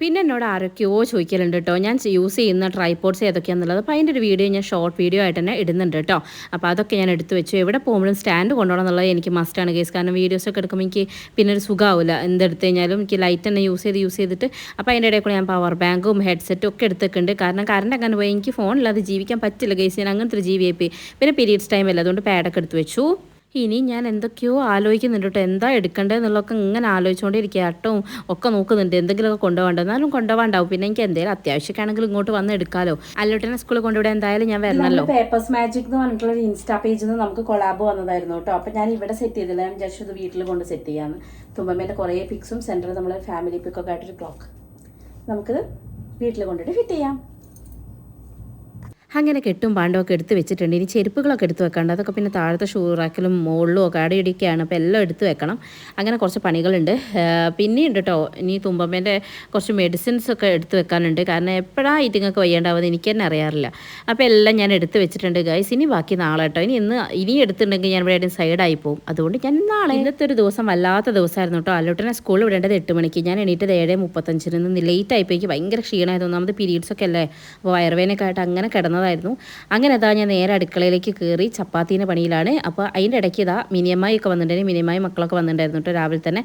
പിന്നെ എന്നോട് ആരൊക്കെയോ ചോദിക്കലുണ്ട് കേട്ടോ ഞാൻ യൂസ് ചെയ്യുന്ന ട്രൈപോഡ്സ് ഏതൊക്കെയാണെന്നുള്ളത് അപ്പോൾ അതിന്റെ ഒരു വീഡിയോ ഞാൻ ഷോർട്ട് വീഡിയോ ആയിട്ട് തന്നെ ഇടുന്നുണ്ട് കേട്ടോ അപ്പോൾ അതൊക്കെ ഞാൻ എടുത്തു വെച്ചു. എവിടെ പോകുമ്പോഴും സ്റ്റാൻഡ് കൊണ്ടുപോകണം എന്നുള്ളത് എനിക്ക് മസ്റ്റാണ് കേസ് കാരണം വീഡിയോസൊക്കെ എടുക്കുമ്പോൾ എനിക്ക് പിന്നെ ഒരു സുഖമാവില്ല എന്തെടുത്ത് കഴിഞ്ഞാലും എനിക്ക് ലൈറ്റ് തന്നെ യൂസ് ചെയ്ത് യൂസ് ചെയ്തിട്ട് അപ്പോൾ അതിന്റെ ഇടയിൽ കൂടെ ഞാൻ പവർ ബാങ്കും ഹെഡ്സെറ്റും ഒക്കെ എടുത്തിട്ടുണ്ട്. കാരണം കറണ്ട് അങ്ങനെ പോയി. എനിക്ക് ഫോണില്ലാതെ ജീവിക്കാൻ പറ്റില്ല കേസ് ഞാൻ അങ്ങനത്തെ ഒരു ജീവിയായി പോയി. പിന്നെ പീരീഡ്സ് ടൈം അല്ല. അതുകൊണ്ട് പാഡൊക്കെ എടുത്ത് വെച്ചു. ഇനി ഞാൻ എന്തൊക്കെയോ ആലോചിക്കുന്നുണ്ട് കേട്ടോ എന്താ എടുക്കേണ്ടതെന്നുള്ളതൊക്കെ ഇങ്ങനെ ആലോചിച്ചുകൊണ്ടിരിക്കുക കേട്ടോ ഒക്കെ നോക്കുന്നുണ്ട്. എന്തെങ്കിലുമൊക്കെ കൊണ്ടുപോകണ്ട. എന്നാലും കൊണ്ടുപോകാണ്ടാവും. പിന്നെ എനിക്ക് എന്തെങ്കിലും അത്യാവശ്യമൊക്കെയാണെങ്കിൽ ഇങ്ങോട്ട് വന്ന് എടുക്കാലോ. അല്ലോട്ടനെ സ്കൂളിൽ കൊണ്ടുവിടെ എന്തായാലും ഞാൻ വരണല്ലോ. പേപ്പേഴ്സ് മാജിക് എന്ന് പറഞ്ഞിട്ടുള്ള ഒരു ഇൻസ്റ്റാ പേജിൽ നിന്ന് നമുക്ക് കൊളാബ് വന്നതായിരുന്നു കേട്ടോ അപ്പം ഞാൻ ഇവിടെ സെറ്റ് ചെയ്തില്ല. ഞാൻ ജസ്റ്റ് ഇത് വീട്ടിൽ കൊണ്ട് സെറ്റ് ചെയ്യാന്ന്. തുമ്പമ്മേന്റെ കുറേ പിക്സും സെന്ററിൽ നമ്മൾ ഫാമിലി പിക്കൊക്കെ ആയിട്ടൊരു ക്ലോക്ക് നമുക്ക് വീട്ടിൽ കൊണ്ടിട്ട് ഫിറ്റ് ചെയ്യാം. അങ്ങനെ കെട്ടും പാണ്ടൊക്കെ എടുത്ത് വെച്ചിട്ടുണ്ട്. ഇനി ചെരുപ്പുകളൊക്കെ എടുത്ത് വെക്കാണ്ട്. അതൊക്കെ പിന്നെ താഴത്തെ ഷൂറാക്കലും മുകളിലും ഒക്കെ അവിടെ അപ്പോൾ എല്ലാം എടുത്ത് വെക്കണം. അങ്ങനെ കുറച്ച് പണികളുണ്ട്. പിന്നെയുണ്ട് കേട്ടോ ഇനി തുമ്പമ്മേന്റെ കുറച്ച് മെഡിസിൻസ് ഒക്കെ എടുത്ത് വെക്കാനുണ്ട്. കാരണം എപ്പോഴാണ് ഈറ്റിങ്ങൊക്കെ വയ്യേണ്ടാവുന്നത് എനിക്ക് തന്നെ അറിയാറില്ല. അപ്പോൾ എല്ലാം ഞാൻ എടുത്ത് വെച്ചിട്ടുണ്ട് ഗൈസ് ഇനി ബാക്കി നാളെ കേട്ടോ ഇനി ഇന്ന് ഇനി എടുത്തിട്ടുണ്ടെങ്കിൽ ഞാൻ ഇവിടെ സൈഡായി പോകും അതുകൊണ്ട് ഞാൻ നാളെ ഇന്നത്തെ ഒരു ദിവസം വല്ലാത്ത ദിവസമായിരുന്നു കേട്ടോ അല്ലോട്ടനെ സ്കൂളിൽ വിടേണ്ടത് എട്ട് മണിക്ക്. ഞാൻ എണീറ്റത് ഏഴ് മുപ്പത്തഞ്ചിന്. നിന്ന് ലേറ്റ് ആയിപ്പോയി. ഭയങ്കര ക്ഷീണമായത് ഒന്നാമത് പീരീഡ്സ് ഒക്കെ അല്ലേ? അപ്പോൾ വയറുവേനൊക്കെ ആയിട്ട് അങ്ങനെ കിടന്നതായിരുന്നു അങ്ങനെ അതാ ഞാൻ നേരെ അടുക്കളയിലേക്ക് കയറി ചപ്പാത്തീന്റെ പണിയിലാണ്. അപ്പോൾ അതിന്റെ ഇടയ്ക്ക് ഇതാ മിനിയമ്മയൊക്കെ വന്നിട്ടുണ്ടായിരുന്നു. മിനിയമ്മായി മക്കളൊക്കെ വന്നിട്ടുണ്ടായിരുന്നു കേട്ടോ രാവിലെ തന്നെ.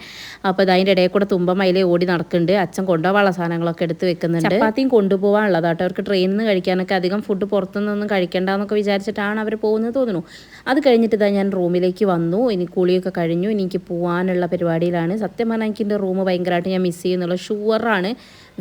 അപ്പോൾ അതിന്റെ ഇടയിൽ കൂടെ തുമ്പമയിലേ ഓടി നടക്കുന്നുണ്ട്. അച്ഛൻ കൊണ്ടുപോകാനുള്ള സാധനങ്ങളൊക്കെ എടുത്ത് വെക്കുന്നുണ്ട്. ചപ്പാത്തിയും കൊണ്ടുപോകാനുള്ളത് കേട്ടോ. അവർക്ക് ട്രെയിനിൽ നിന്ന് കഴിക്കാനൊക്കെ അധികം ഫുഡ് പുറത്തുനിന്നൊന്നും കഴിക്കേണ്ടെന്നൊക്കെ വിചാരിച്ചിട്ടാണ് അവർ പോകുന്നത് തോന്നുന്നു. അത് കഴിഞ്ഞിട്ട് ഇതാ ഞാൻ റൂമിലേക്ക് വന്നു. ഇനി കുളിയൊക്കെ കഴിഞ്ഞു. എനിക്ക് പോകാനുള്ള പരിപാടിയിലാണ്. സത്യം പറഞ്ഞാൽ എനിക്ക് എന്റെ റൂം ഭയങ്കരമായിട്ട് ഞാൻ മിസ് ചെയ്യുന്നുള്ള. ഷുവറാണ്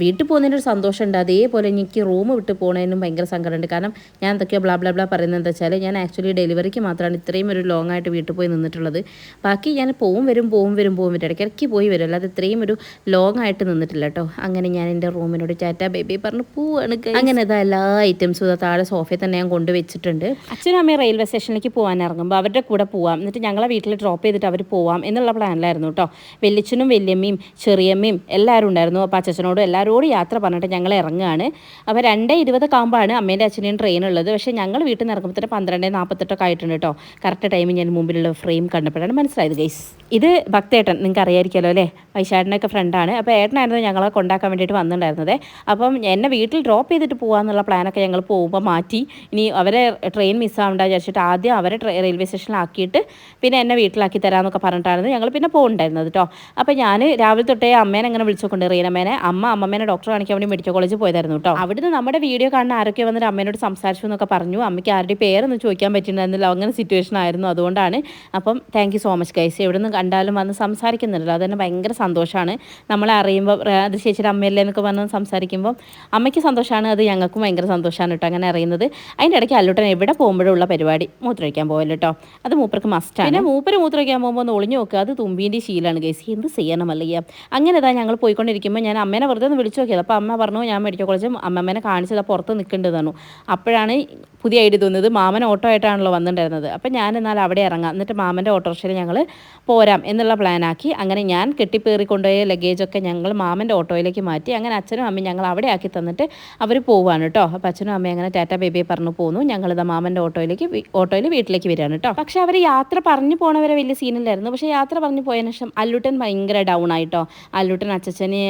വീട്ടിൽ പോകുന്നതിന് ഒരു സന്തോഷമുണ്ട്. അതേപോലെ എനിക്ക് റൂം വിട്ട് പോകുന്നതിനും ഭയങ്കര സങ്കടമുണ്ട്. കാരണം ഞാൻ എന്തൊക്കെയോ ബ്ലാ ബ്ലാ ബ്ലാ പറയുന്നത് എന്താ വെച്ചാൽ ഞാൻ ആക്ച്വലി ഡെലിവറിക്ക് മാത്രമാണ് ഇത്രയും ഒരു ലോങ് ആയിട്ട് വീട്ടിൽ പോയി നിന്നിട്ടുള്ളത്. ബാക്കി ഞാൻ പോവും വരും പോവും വരും പോവും വരും. ഇടയ്ക്കിടയ്ക്ക് പോയി വരും. അല്ലാതെ ഇത്രയും ഒരു ലോങ് ആയിട്ട് നിന്നിട്ടില്ല കേട്ടോ. അങ്ങനെ ഞാൻ എന്റെ റൂമിനോട് ചാറ്റ ബേബി പറഞ്ഞ് പോവാണ് അങ്ങനെ ഇതാ എല്ലാ ഐറ്റംസും ഇതാ താഴെ സോഫയിൽ തന്നെ ഞാൻ കൊണ്ടുവച്ചിട്ടുണ്ട് അച്ഛനും അമ്മയും റെയിൽവേ സ്റ്റേഷനിലേക്ക് പോകാൻ ഇറങ്ങുമ്പോൾ അവരുടെ കൂടെ പോവാം. എന്നിട്ട് ഞങ്ങളെ വീട്ടിൽ ഡ്രോപ്പ് ചെയ്തിട്ട് അവർ പോവാം എന്നുള്ള പ്ലാനിലായിരുന്നു കേട്ടോ. വെല്ലിച്ചനും വല്യമ്മയും ചെറിയമ്മയും എല്ലാവരും ഉണ്ടായിരുന്നു. അപ്പോൾ അച്ഛനോടും എല്ലാവരോടും യാത്ര പറഞ്ഞിട്ട് ഞങ്ങൾ ഇറങ്ങുകയാണ്. അപ്പോൾ രണ്ടേ ഇരുപതൊക്കെ ആകുമ്പോഴാണ് അമ്മേന്റെ അച്ഛനെയും ട്രെയിൻ ഉള്ളത്. പക്ഷേ ഞങ്ങൾ വീട്ടിൽ നിന്ന് ഇറങ്ങുമ്പോൾ തന്നെ പന്ത്രണ്ട് നാൽപ്പത്തെട്ടൊക്കെ ആയിട്ടുണ്ട് കേട്ടോ. കറക്റ്റ് ടൈമിൽ ഞാൻ മുമ്പിലുള്ള ഫ്രെയിം കണ്ടപ്പോഴാണ് മനസ്സിലായത് ഗൈസ് ഇത് ഭക്തേട്ടൻ നിങ്ങൾക്ക് അറിയായിരിക്കുമല്ലോ അല്ലേ? വൈശാടിനൊക്കെ ഫ്രണ്ടാണ് അപ്പോൾ ഏട്ടനായിരുന്നു ഞങ്ങളെ കൊണ്ടാക്കാൻ വേണ്ടിയിട്ട് വന്നിട്ടുണ്ടായിരുന്നത്. അപ്പം എന്നെ വീട്ടിൽ ഡ്രോപ്പ് ചെയ്തിട്ട് പോകാമെന്നുള്ള പ്ലാനൊക്കെ ഞങ്ങൾ പോകുമ്പോൾ മാറ്റി. ഇനി അവരെ ട്രെയിൻ മിസ്സാവണ്ട വിചാരിച്ചിട്ട് ആദ്യം അവരെ റെയിൽവേ സ്റ്റേഷനിലാക്കിയിട്ട് പിന്നെ എന്നെ വീട്ടിലാക്കി തരാമെന്നൊക്കെ പറഞ്ഞിട്ടായിരുന്നു ഞങ്ങൾ പിന്നെ പോകുന്നുണ്ടായിരുന്നത് കേട്ടോ. അപ്പോൾ ഞാൻ രാവിലെ തൊട്ടേ അമ്മേനെ അങ്ങനെ വിളിച്ചുകൊണ്ട് റീനമ്മേനെ അമ്മ അമ്മമ്മേനെ ഡോക്ടർ കാണിക്കാൻ വേണ്ടി മെഡിക്കൽ കോളേജിൽ പോയതായിരുന്നു കേട്ടോ അവിടുന്ന് നമ്മുടെ വീഡിയോ കാണുന്ന ആരൊക്കെ വന്നിട്ട് അമ്മേനോട് സംസാരിച്ചു എന്നൊക്കെ പറഞ്ഞു. അമ്മയ്ക്ക് ആരുടെ പേരൊന്നും ചോദിക്കാൻ പറ്റിയിട്ടുണ്ടായിരുന്നില്ല അങ്ങനെ സിറ്റുവേഷൻ ആയിരുന്നു. അതുകൊണ്ടാണ് അപ്പം thank you so much guys എവിടെ നിന്ന് കണ്ടാലും വന്ന് സംസാരിക്കുന്നുണ്ടല്ലോ. അത് തന്നെ ഭയങ്കര സന്തോഷമാണ് നമ്മളെ അറിയുമ്പോൾ "റേ, അത് ചേച്ചിയുടെ അമ്മയല്ലേ എന്നൊക്കെ വന്ന് സംസാരിക്കുമ്പോൾ അമ്മയ്ക്ക് സന്തോഷമാണ് അത് ഞങ്ങൾക്കും ഭയങ്കര സന്തോഷമാണ് കേട്ടോ അങ്ങനെ അറിയുന്നത്. അതിന്റെ ഇടയ്ക്ക് അല്ലുട്ടൻ എവിടെ പോകുമ്പോഴുള്ള പരിപാടി മൂത്രമൊഴിക്കാൻ പോകല്ലോ കേട്ടോ അത് മൂപ്പർക്ക് മസ്റ്റാണ് പിന്നെ മൂപ്പര് മൂത്രമൊഴിക്കാൻ പോകുമ്പോൾ ഒന്ന് ഒളിഞ്ഞു നോക്കുക അത് തുമ്പീന്റെ ശീലമാണ് ഗൈസ് എന്ത് ചെയ്യണം അല്ലയ്യ? അങ്ങനെ ഇതാ ഞങ്ങൾ പോയിക്കൊണ്ടിരിക്കുമ്പോൾ ഞാൻ അമ്മേനെ വെറുതെ ഒന്ന് വിളിച്ചു നോക്കിയത്. അപ്പോൾ അമ്മ പറഞ്ഞു ഞാൻ മെഡിക്കൽ കോളേജ് അമ്മമ്മേനെ കാണിച്ചത് പുറത്ത് നിൽക്കേണ്ടതെന്നു അപ്പോഴാണ് പുതിയ ഐഡിയ തോന്നുന്നത് മാമൻ ഓട്ടോ ആയിട്ടാണല്ലോ വന്നിട്ടുണ്ടായിരുന്നത്. അപ്പം ഞാൻ എന്നാൽ അവിടെ ഇറങ്ങാം. എന്നിട്ട് മാമന്റെ ഓട്ടോറിക്ഷയിൽ ഞങ്ങൾ പോരാം എന്നുള്ള പ്ലാനാക്കി അങ്ങനെ ഞാൻ കെട്ടിപ്പേറി കൊണ്ടുപോയ ലഗേജൊക്കെ ഞങ്ങൾ മാമന്റെ ഓട്ടോയിലേക്ക് മാറ്റി. അങ്ങനെ അച്ഛനും അമ്മയും ഞങ്ങൾ അവിടെ ആക്കി തന്നിട്ട് അവർ പോവാണ് കേട്ടോ അപ്പം അച്ഛനും അമ്മയും അങ്ങനെ ടാറ്റ ബേബിയെ പറഞ്ഞു പോന്നു. ഞങ്ങളിത് മാമന്റെ ഓട്ടോയിലേക്ക് ഓട്ടോയിൽ വീട്ടിലേക്ക് വരികയാണ് കേട്ടോ പക്ഷേ അവർ യാത്ര പറഞ്ഞു പോണവരെ വലിയ സീനില്ലായിരുന്നു പക്ഷേ യാത്ര പറഞ്ഞു പോയതിന് ശേഷം അല്ലുട്ടൻ ഭയങ്കര ഡൗൺ ആയിട്ടോ അല്ലുട്ടൻ അച്ഛനെ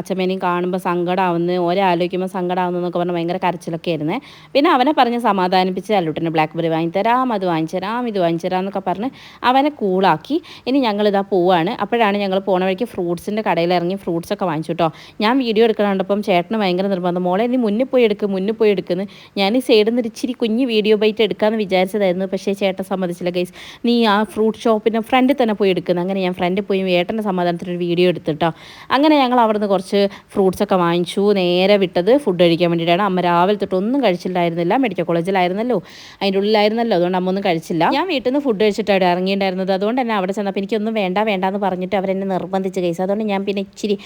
അച്ഛമ്മേനെയും കാണുമ്പോൾ സങ്കടമാവുന്നു ഓരോ ആലോചിക്കുമ്പോൾ സങ്കടമാവുന്നു എന്നൊക്കെ പറഞ്ഞ് ഭയങ്കര കരച്ചിലൊക്കെ ആയിരുന്നേ. പിന്നെ അവനെ പറഞ്ഞ് സമാധാനിപ്പിച്ച് അല്ലുട്ടന് ബ്ലാക്ക്ബെറി വാങ്ങിത്തരാം അത് വാങ്ങിത്തരാം ഇത് വാങ്ങിത്തരാം എന്നൊക്കെ പറഞ്ഞ് അവനെ കൂളാക്കി. ഇനി ഞങ്ങളിതാ പോവാണ്. അപ്പോഴാണ് ഞങ്ങൾ പോണ വഴിക്ക് ഫ്രൂട്ട്സിന്റെ കടയിൽ ഇറങ്ങി ഫ്രൂട്ട്സ് ഒക്കെ വാങ്ങിച്ചു കേട്ടോ ഞാൻ വീഡിയോ എടുക്കണണ്ടപ്പം ചേട്ടന് ഭയങ്കര നിർബന്ധം. മോളെ നീ മുന്നിൽ പോയി എടുക്കും മുന്നിൽ പോയി എടുക്കുന്നു ഞാൻ ഈ സൈഡിൽ നിന്ന് ഇച്ചിരി കുഞ്ഞ് വീഡിയോ ബൈറ്റ് എടുക്കാമെന്ന് വിചാരിച്ചതായിരുന്നു. പക്ഷേ ചേട്ടൻ സമ്മതിച്ചില്ല ഗൈസ് നീ ആ ഫ്രൂട്ട് ഷോപ്പിന്റെ ഫ്രണ്ടിൽ തന്നെ പോയി എടുക്കുന്നു അങ്ങനെ ഞാൻ ഫ്രണ്ടിൽ പോയി ഏട്ടന്റെ സമാധാനത്തിനൊരു വീഡിയോ എടുത്തിട്ടോ അങ്ങനെ ഞങ്ങൾ അവിടുന്ന് കുറച്ച് ഫ്രൂട്ട്സ് ഒക്കെ വാങ്ങിച്ചു. നേരെ വിട്ടത് ഫുഡ് കഴിക്കാൻ വേണ്ടിയിട്ടാണ്. അമ്മ രാവിലെ തൊട്ട് ഒന്നും കഴിച്ചില്ലായിരുന്നില്ല മെഡിക്കൽ കോളേജിലായിരുന്നല്ലോ. അതിന്റെ ഉള്ളിലായിരുന്നല്ലോ. അതുകൊണ്ട് അമ്മ ഒന്നും കഴിച്ചില്ല. ഞാൻ വീട്ടിൽ നിന്ന് ഫുഡ് കഴിച്ചിട്ടാണ് ഇറങ്ങിയിട്ടുണ്ടായിരുന്നത്. അതുകൊണ്ട് തന്നെ അവിടെ ചെന്നപ്പോൾ എനിക്കൊന്നും വേണ്ട വേണ്ട എന്ന് പറഞ്ഞിട്ട് അവരെന്നെ നിർബന്ധിച്ച് കഴിച്ചു അതുകൊണ്ട് ഞാൻ പിന്നെ ഇച്ചിരി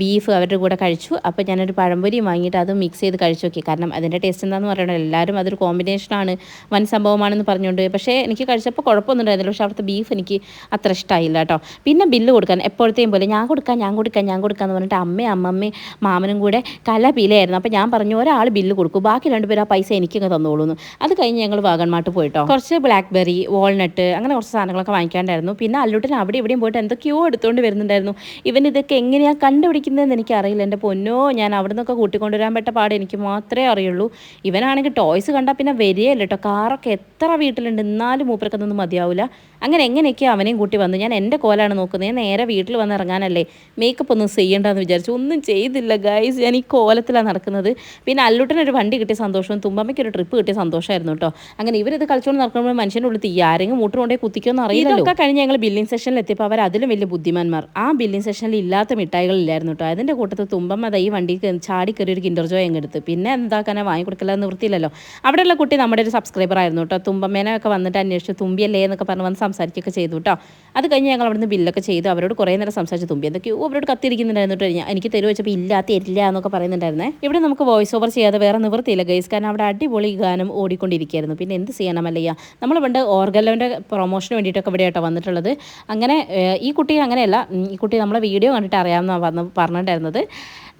ബീഫ് അവരുടെ കൂടെ കഴിച്ചു. അപ്പോൾ ഞാനൊരു പഴംപൊരിയും വാങ്ങിയിട്ട് അത് മിക്സ് ചെയ്ത് കഴിച്ചു നോക്കി. കാരണം അതിന്റെ ടേസ്റ്റ് എന്താണെന്ന് പറയണത് എല്ലാവരും അതൊരു കോമ്പിനേഷനാണ് വൻ സംഭവമാണെന്ന് പറഞ്ഞുകൊണ്ട്. പക്ഷേ എനിക്ക് കഴിച്ചപ്പോൾ കുഴപ്പമൊന്നും ഉണ്ടായിരുന്നില്ല. പക്ഷേ അവിടുത്തെ ബീഫ് എനിക്ക് അത്ര ഇഷ്ടമായില്ല കേട്ടോ. പിന്നെ ബില്ല് കൊടുക്കാൻ. എപ്പോഴത്തെയും പോലെ ഞാൻ കൊടുക്കാം ഞാൻ കൊടുക്കാം ഞാൻ കൊടുക്കാമെന്ന് പറഞ്ഞിട്ട് അമ്മയും അമ്മമ്മയും മാമനും കൂടെ കല പിലയായിരുന്നു. അപ്പോൾ ഞാൻ പറഞ്ഞു ഒരാൾ ബില്ല് കൊടുക്കും. ബാക്കി രണ്ടുപേരും ആ പൈസ എനിക്കങ്ങ് എന്ന് അത് കഴിഞ്ഞ് ഞങ്ങൾ വാഗൺമാട്ട് പോയിട്ടോ. കുറച്ച് ബ്ലാക്ക്ബെറി വാൾനട്ട് അങ്ങനെ കുറച്ച് സാധനങ്ങളൊക്കെ വാങ്ങിക്കാണ്ടായിരുന്നു. പിന്നെ അല്ലുട്ടിന് അവിടെ ഇവിടെയും പോയിട്ട് എന്തൊക്കെയോ എടുത്തുകൊണ്ട് വരുന്നുണ്ടായിരുന്നു. ഇവൻ ഇതൊക്കെ എങ്ങനെയാണ് കണ്ടുപിടിക്കുന്നതെന്ന് എനിക്കറിയില്ല. എന്റെ പൊന്നോ ഞാൻ അവിടെ നിന്നൊക്കെ കൂട്ടിക്കൊണ്ടുവരാൻ പറ്റ പാട് എനിക്ക് മാത്രമേ അറിയുള്ളൂ. ഇവനാണെങ്കിൽ ടോയ്സ് കണ്ടാൽ പിന്നെ വരികയല്ല കേട്ടോ കാറൊക്കെ എത്ര വീട്ടിലുണ്ട് എന്നാലും മൂപ്പരൊക്കെ ഒന്നും മതിയാവില്ല അങ്ങനെ എങ്ങനെയൊക്കെയോ അവനെയും കൂട്ടി വന്നു. ഞാൻ എന്റെ കോലാണ് നോക്കുന്നത്. നേരെ വീട്ടിൽ വന്ന് ഇറങ്ങാനല്ലേ മേക്കപ്പ് ഒന്നും ചെയ്യേണ്ടതെന്ന് വിചാരിച്ചു. ഒന്നും ചെയ്തില്ല ഗൈസ് ഞാൻ ഈ കോലത്തിലാണ് നടക്കുന്നത്. പിന്നെ അല്ലുട്ടനൊരു വണ്ടി കിട്ടിയ സന്തോഷവും തുമ്പമ്മയ്ക്ക് ഒരു ട്രിപ്പ് കിട്ടിയ സന്തോഷമായിരുന്നു കേട്ടോ. അങ്ങനെ ഇവരിത് കളിച്ചുകൊണ്ട് നടക്കുമ്പോൾ മനുഷ്യന്റെ ഉള്ളിൽ തീ ആരെങ്കിലും മൂട്ടർ കൊണ്ടേ കുത്തിക്കുമെന്ന് അറിയില്ല ഇതൊക്കെ കഴിഞ്ഞ് ഞങ്ങൾ ബില്ലിംഗ് സെഷനിൽ എത്തിയപ്പോൾ അവർ അതിലും വലിയ ബുദ്ധിമാന്മാർ. ആ ബില്ലിംഗ് സെഷനിൽ ഇല്ലാത്ത മിഠായികളില്ലായിരുന്നു കേട്ടോ. അതിന്റെ കൂട്ടത്തിൽ തുമ്പം അത് ഈ വണ്ടിക്ക് ചാടി കയറി ഒരു കിൻഡർ ജോയ് അങ്ങ് എടുത്ത്. പിന്നെ എന്താക്കാനാ വാങ്ങി കൊടുക്കില്ല എന്ന് വൃത്തിയില്ലല്ലോ അവിടെയുള്ള കുട്ടി നമ്മുടെ ഒരു സബ്സ്ക്രൈബർ ആയിരുന്നു കേട്ടോ. തുമ്പമ്മേനെ ഒക്കെ വന്നിട്ട് അന്വേഷിച്ച് തുമ്പിയല്ലേ എന്നൊക്കെ പറഞ്ഞ് വന്ന് സംസാരിക്കുകയൊക്കെ ചെയ്തു കേട്ടോ. അത് കഴിഞ്ഞ് ഞങ്ങൾ അവിടുന്ന് ബില്ലൊക്കെ ചെയ്തു. അവരോട് കുറേ നേരം സംസാരിച്ച് തുമ്പി. എന്തൊക്കെയോ അവരോട് കത്തിരിക്കുന്നുണ്ടായിരുന്നു കേട്ടോ. എനിക്ക് തരുമോ വെച്ചപ്പോൾ ഇല്ല തരില്ല എന്നൊക്കെ പറയുന്നുണ്ടായിരുന്നേ. ഇവിടെ നമുക്ക് വോയിസ് ഓവർ ചെയ്യാതെ വേറെ നിവൃത്തിയില്ല ഗൈസ് കാരണം അവിടെ അടിപൊളി ഗാനം ഓടിക്കൊണ്ടിരിക്കുകയായിരുന്നു. പിന്നെ എന്ത് ചെയ്യണം അല്ലയ്യ? നമ്മൾ പണ്ട് ഓർഗലോന്റെ പ്രൊമോഷന് വേണ്ടിയിട്ടൊക്കെ ഇവിടെ ആട്ടോ വന്നിട്ടുള്ളത്. അങ്ങനെ ഈ കുട്ടി അങ്ങനെയല്ല. ഈ കുട്ടി നമ്മളെ വീഡിയോ കണ്ടിട്ട് അറിയാമെന്നാണ് വന്ന് പറഞ്ഞിട്ടുണ്ടായിരുന്നത്.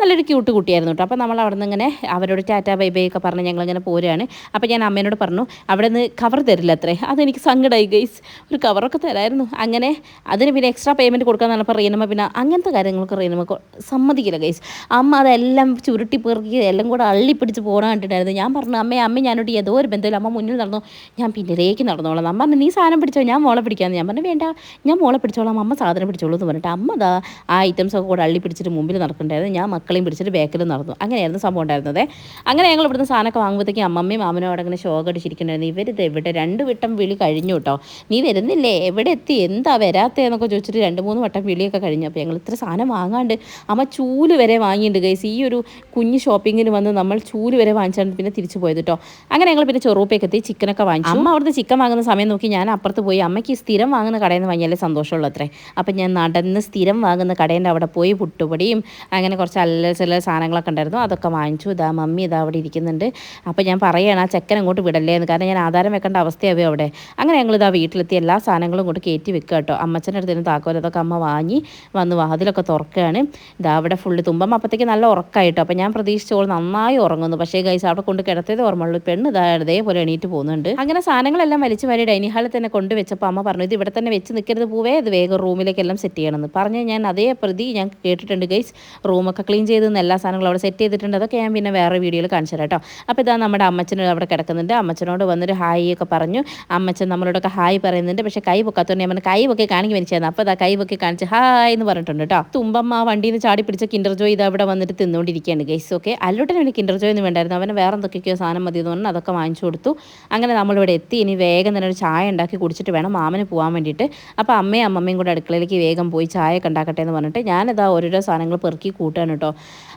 നല്ലൊരു ക്യൂട്ട് കുട്ടിയായിരുന്നു കേട്ടോ അപ്പോൾ നമ്മൾ അവിടെ നിന്ന് ഇങ്ങനെ അവരോട് ടാറ്റ ബൈ ബൈ ഒക്കെ പറഞ്ഞ് ഞങ്ങളിങ്ങനെ പോരുകയാണ് അപ്പോൾ ഞാൻ അമ്മേനോട് പറഞ്ഞു അവിടെ നിന്ന് കവർ തരില്ല അത്രേ അതെനിക്ക് സങ്കടമായി ഗൈസ് ഒരു കവറൊക്കെ തരായിരുന്നു. അങ്ങനെ അതിന് പിന്നെ എക്സ്ട്രാ പേയ്മെന്റ് കൊടുക്കാൻ പറഞ്ഞപ്പോൾ റീനമ്മ പിന്നെ അങ്ങനത്തെ കാര്യങ്ങൾക്ക് റീനമ്മ സമ്മതിക്കില്ല ഗൈസ് അമ്മ അതെല്ലാം ചുരുട്ടി പെറുക്കി എല്ലാം കൂടെ അള്ളിപ്പിടിച്ച് പോകണ കണ്ടിട്ടായിരുന്നു. ഞാൻ പറഞ്ഞു അമ്മേ അമ്മ ഞാനോട് ഏതോ ഒരു ബന്ധമില്ല അമ്മ മുന്നിൽ നടന്നു. ഞാൻ പിന്നിലേക്ക് നടന്നോളാം. അമ്മ നീ സാധനം പിടിച്ചോ? ഞാൻ മോളെ പിടിക്കാമെന്ന് ഞാൻ പറഞ്ഞു വേണ്ട. ഞാൻ മോളെ പിടിച്ചോളാം. അമ്മ സാധനം പിടിച്ചോളൂ എന്ന് പറഞ്ഞിട്ട് അമ്മ ആ ഐറ്റംസ് ഒക്കെ കൂടെ അള്ളി പിടിച്ചിട്ട് മുമ്പിൽ നടക്കണ്ടായിരുന്നു. ഞാൻ മക്കളെയും പിടിച്ചിട്ട് ബാക്കിൽ നടന്നു. അങ്ങനെയായിരുന്നു സംഭവം ഉണ്ടായിരുന്നത്. അങ്ങനെ ഞങ്ങൾ ഇവിടുന്ന് സാധനമൊക്കെ വാങ്ങുമ്പോഴത്തേക്കും അമ്മമ്മയും മാമനും അവിടെ അങ്ങനെ ഷോക്ക് അടിച്ചിരിക്കണ്ടായിരുന്നു ഇവരിത് എവിടെ? രണ്ട് വട്ടം വിളി കഴിഞ്ഞു കേട്ടോ നീ വരുന്നില്ലേ? എവിടെ എത്തി? എന്താ വരാത്തേ? എന്നൊക്കെ ചോദിച്ചിട്ട് രണ്ട് മൂന്ന് വട്ടം വിളിയൊക്കെ കഴിഞ്ഞു. അപ്പോൾ ഞങ്ങൾ ഇത്ര സാധനം വാങ്ങാണ്ട് അമ്മ ചൂൽ വരെ വാങ്ങിയിട്ടുണ്ട് ഗൈസ് ഈ ഒരു കുഞ്ഞ് ഷോപ്പിങ്ങിന് വന്ന് നമ്മൾ ചൂൽ വരെ വാങ്ങിച്ചാണ് പിന്നെ തിരിച്ചു പോയത് കേട്ടോ അങ്ങനെ ഞങ്ങൾ പിന്നെ ചെറുപ്പേക്ക് എത്തി ചിക്കനൊക്കെ വാങ്ങിച്ചു. അമ്മ അവിടുന്ന് ചിക്കൻ വാങ്ങുന്ന സമയം നോക്കി ഞാൻ അപ്പുറത്ത് പോയി. അമ്മയ്ക്ക് സ്ഥിരം വാങ്ങുന്ന കടയിൽ നിന്ന് വാങ്ങിയാലേ സന്തോഷമുള്ളൂ അത്രേ. അപ്പം ഞാൻ നടന്ന് സ്ഥിരം വാങ്ങുന്ന കടേന്റെ അവിടെ പോയി പുട്ടുപൊടിയും അങ്ങനെ കുറച്ച് അല്ല ചില സാധനങ്ങളൊക്കെ ഉണ്ടായിരുന്നു. അതൊക്കെ വാങ്ങിച്ചു. ഇതാ മമ്മി ഇതാ അവിടെ ഇരിക്കുന്നുണ്ട്. അപ്പോൾ ഞാൻ പറയുകയാണ് ആ ചെക്കൻ അങ്ങോട്ട് വിടല്ലേ? എന്ന്. കാരണം ഞാൻ ആധാരം വെക്കേണ്ട അവസ്ഥയാവേ അവിടെ. അങ്ങനെ ഞങ്ങൾ ഇതാ വീട്ടിലെത്തി. എല്ലാ സാധനങ്ങളും കൊണ്ട് കയറ്റി വെക്കുക കേട്ടോ. അമ്മച്ചന്റെ അടുത്തിന് താക്കോൽ അതൊക്കെ അമ്മ വാങ്ങി വന്ന് വാതിലൊക്കെ തുറക്കുകയാണ്. ഇതാ അവിടെ ഫുള്ള് തുമ്പം. അപ്പോഴത്തേക്ക് നല്ല ഉറക്കായിട്ടോ. അപ്പോൾ ഞാൻ പ്രതീക്ഷിച്ചോൾ നന്നായി ഉറങ്ങുന്നു. പക്ഷേ ഗൈസ് അവിടെ കൊണ്ട് കിടത്തിയത് ഓർമ്മയുള്ളൂ. പെണ്ണ് ഇതാ ഇതേപോലെ എണീറ്റ് പോകുന്നുണ്ട്. അങ്ങനെ സാധനങ്ങളെല്ലാം വലിച്ചു വരി ഡൈനിങ് ഹാളിൽ തന്നെ കൊണ്ട് വെച്ചപ്പോൾ അമ്മ പറഞ്ഞു ഇത് ഇവിടെ തന്നെ വെച്ച് നിൽക്കരുത് പൂവേ. ഇത് വേഗം റൂമിലേക്കെല്ലാം സെറ്റ് ചെയ്യണമെന്ന് പറഞ്ഞ് ഞാൻ അതേ പ്രതി ഞാൻ കേട്ടിട്ടുണ്ട് ഗൈസ് റൂമൊക്കെ ക്ലീൻ ചെയ്ത് എല്ലാ സാധനങ്ങളും അവിടെ സെറ്റ് ചെയ്തിട്ടുണ്ട്. അതൊക്കെ ഞാൻ പിന്നെ വേറെ വീഡിയോയിൽ കാണിച്ചു കേട്ടോ. അപ്പോൾ ഇതാ നമ്മുടെ അമ്മച്ചനോട് അവിടെ കിടക്കുന്നുണ്ട്. അമ്മച്ചനോട് വന്നൊരു ഹായ് ഒക്കെ പറഞ്ഞു. അമ്മച്ചൻ നമ്മളോടൊക്കെ ഹായ് പറയുന്നുണ്ട്. പക്ഷേ കൈ പൊക്കാത്തോണ്ട് ഞാൻ പറഞ്ഞു കൈ പൊക്കി കാണിക്കും മനുഷ്യന്ന് അപ്പോൾ ഇതാ കൈ പൊക്കി കാണിച്ച് ഹായ് എന്ന് പറഞ്ഞിട്ടുണ്ട് കേട്ടോ. തുമ്പമ്മ വണ്ടിയിൽ നിന്ന് ചാടി പിടിച്ച കിൻഡർ ജോയ് ഇത് അവിടെ വന്നിട്ട് തിന്നുകൊണ്ടിരിക്കുകയാണ് ഗൈസ് ഓക്കെ അല്ലോട്ടന് പിന്നെ കിൻഡർ ജോയ് ഒന്നും വേണ്ടായിരുന്നു. അവന് വേറെ എന്തൊക്കെയൊക്കെയോ സാധനം മതി എന്ന് പറഞ്ഞാൽ അതൊക്കെ വാങ്ങിച്ചു കൊടുത്തു. അങ്ങനെ നമ്മളിവിടെ എത്തി. ഇനി വേഗം തന്നെ ഒരു ചായ ഉണ്ടാക്കി കുടിച്ചിട്ട് വേണം മാമന് പോകാൻ വേണ്ടിയിട്ട്. അപ്പോൾ അമ്മയും അമ്മമ്മയും കൂടെ അടുക്കളയിലേക്ക് വേഗം പോയി ചായ ഒക്കെ ഉണ്ടാക്കട്ടെ എന്ന് പറഞ്ഞിട്ട് ഞാനിതാ ഓരോരോ സാധനങ്ങൾ പെറുക്കി കൂട്ടാണ് കേട്ടോ.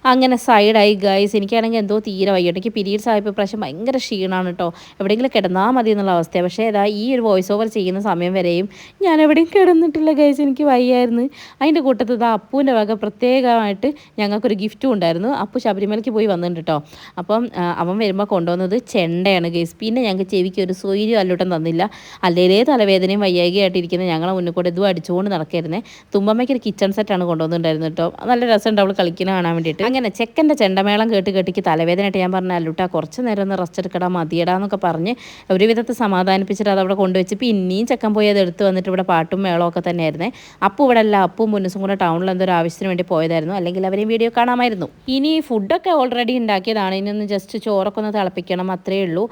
അങ്ങനെ സൈഡായി ഗൈസ് എനിക്കാണെങ്കിൽ എന്തോ തീരെ വയ്യ. എനിക്ക് പീരീഡ്സ് ആയപ്പോൾ പ്രാവശ്യം ഭയങ്കര ക്ഷീണമാണ് കേട്ടോ എവിടെയെങ്കിലും കിടന്നാൽ മതി എന്നുള്ള അവസ്ഥയാണ് പക്ഷേ ഇതാ ഈ ഒരു വോയിസ് ഓവർ ചെയ്യുന്ന സമയം വരെയും ഞാൻ എവിടെയും കിടന്നിട്ടില്ല ഗൈസ് എനിക്ക് വയ്യായിരുന്നു. അതിന്റെ കൂട്ടത്തിൽ ഇതാ അപ്പൂന്റെ വക പ്രത്യേകമായിട്ട് ഞങ്ങൾക്കൊരു ഗിഫ്റ്റും ഉണ്ടായിരുന്നു. അപ്പു ശബരിമലയ്ക്ക് പോയി വന്നിട്ടുണ്ട് കേട്ടോ അപ്പം അവൻ വരുമ്പോൾ കൊണ്ടുവന്നത് ചെണ്ടയാണ് ഗൈസ് പിന്നെ ഞങ്ങൾക്ക് ചെവിക്ക് ഒരു സൂര്യം അല്ലൂട്ടം തന്നില്ല. അല്ലേലേ തലവേദനയും വയ്യായികയായിട്ടിരിക്കുന്ന. ഞങ്ങളെ മുന്നിൽ കൂടെ ഇതും അടിച്ചുകൊണ്ട് നടക്കായിരുന്നേ തുമ്പമ്മയ്ക്ക് ഒരു കിച്ചൺ സെറ്റാണ് കൊണ്ടുവന്നിട്ടുണ്ടായിരുന്നു കേട്ടോ നല്ല രസമുണ്ട് അവൾ കളിക്കുന്ന കാണാൻ വേണ്ടിയിട്ട്. അങ്ങനെ ചെക്കന്റെ ചെണ്ടമേളം കേട്ട് കേട്ടിക്ക് തലവേദനയായിട്ട് ഞാൻ പറഞ്ഞു അല്ലുട്ടാ കുറച്ച് നേരം ഒന്ന് റെസ്റ്റ് എടുക്കടാ മതിയടാ എന്നൊക്കെ പറഞ്ഞ് ഒരു വിധത്തിൽ സമാധാനിപ്പിച്ചിട്ട് അത് അവിടെ കൊണ്ടുവച്ച്. പിന്നെയും ചെക്കൻ പോയി അത് എടുത്ത് വന്നിട്ട് ഇവിടെ പാട്ടും മേളവും ഒക്കെ തന്നെയായിരുന്നേ. അപ്പു ഇവിടെ അല്ല അപ്പും മുന്നസും കൂടെ ടൗണിൽ എന്തൊരു ആവശ്യത്തിന് വേണ്ടി പോയതായിരുന്നു. അല്ലെങ്കിൽ അവരെയും വീഡിയോ കാണാമായിരുന്നു. ഇനി ഫുഡൊക്കെ ഓൾറെഡി ഉണ്ടാക്കിയതാണ്. ഇനി ഒന്ന് ജസ്റ്റ് ചോറൊക്കെ ഒന്ന് തിളപ്പിക്കണം അത്രേ ഉള്ളൂ.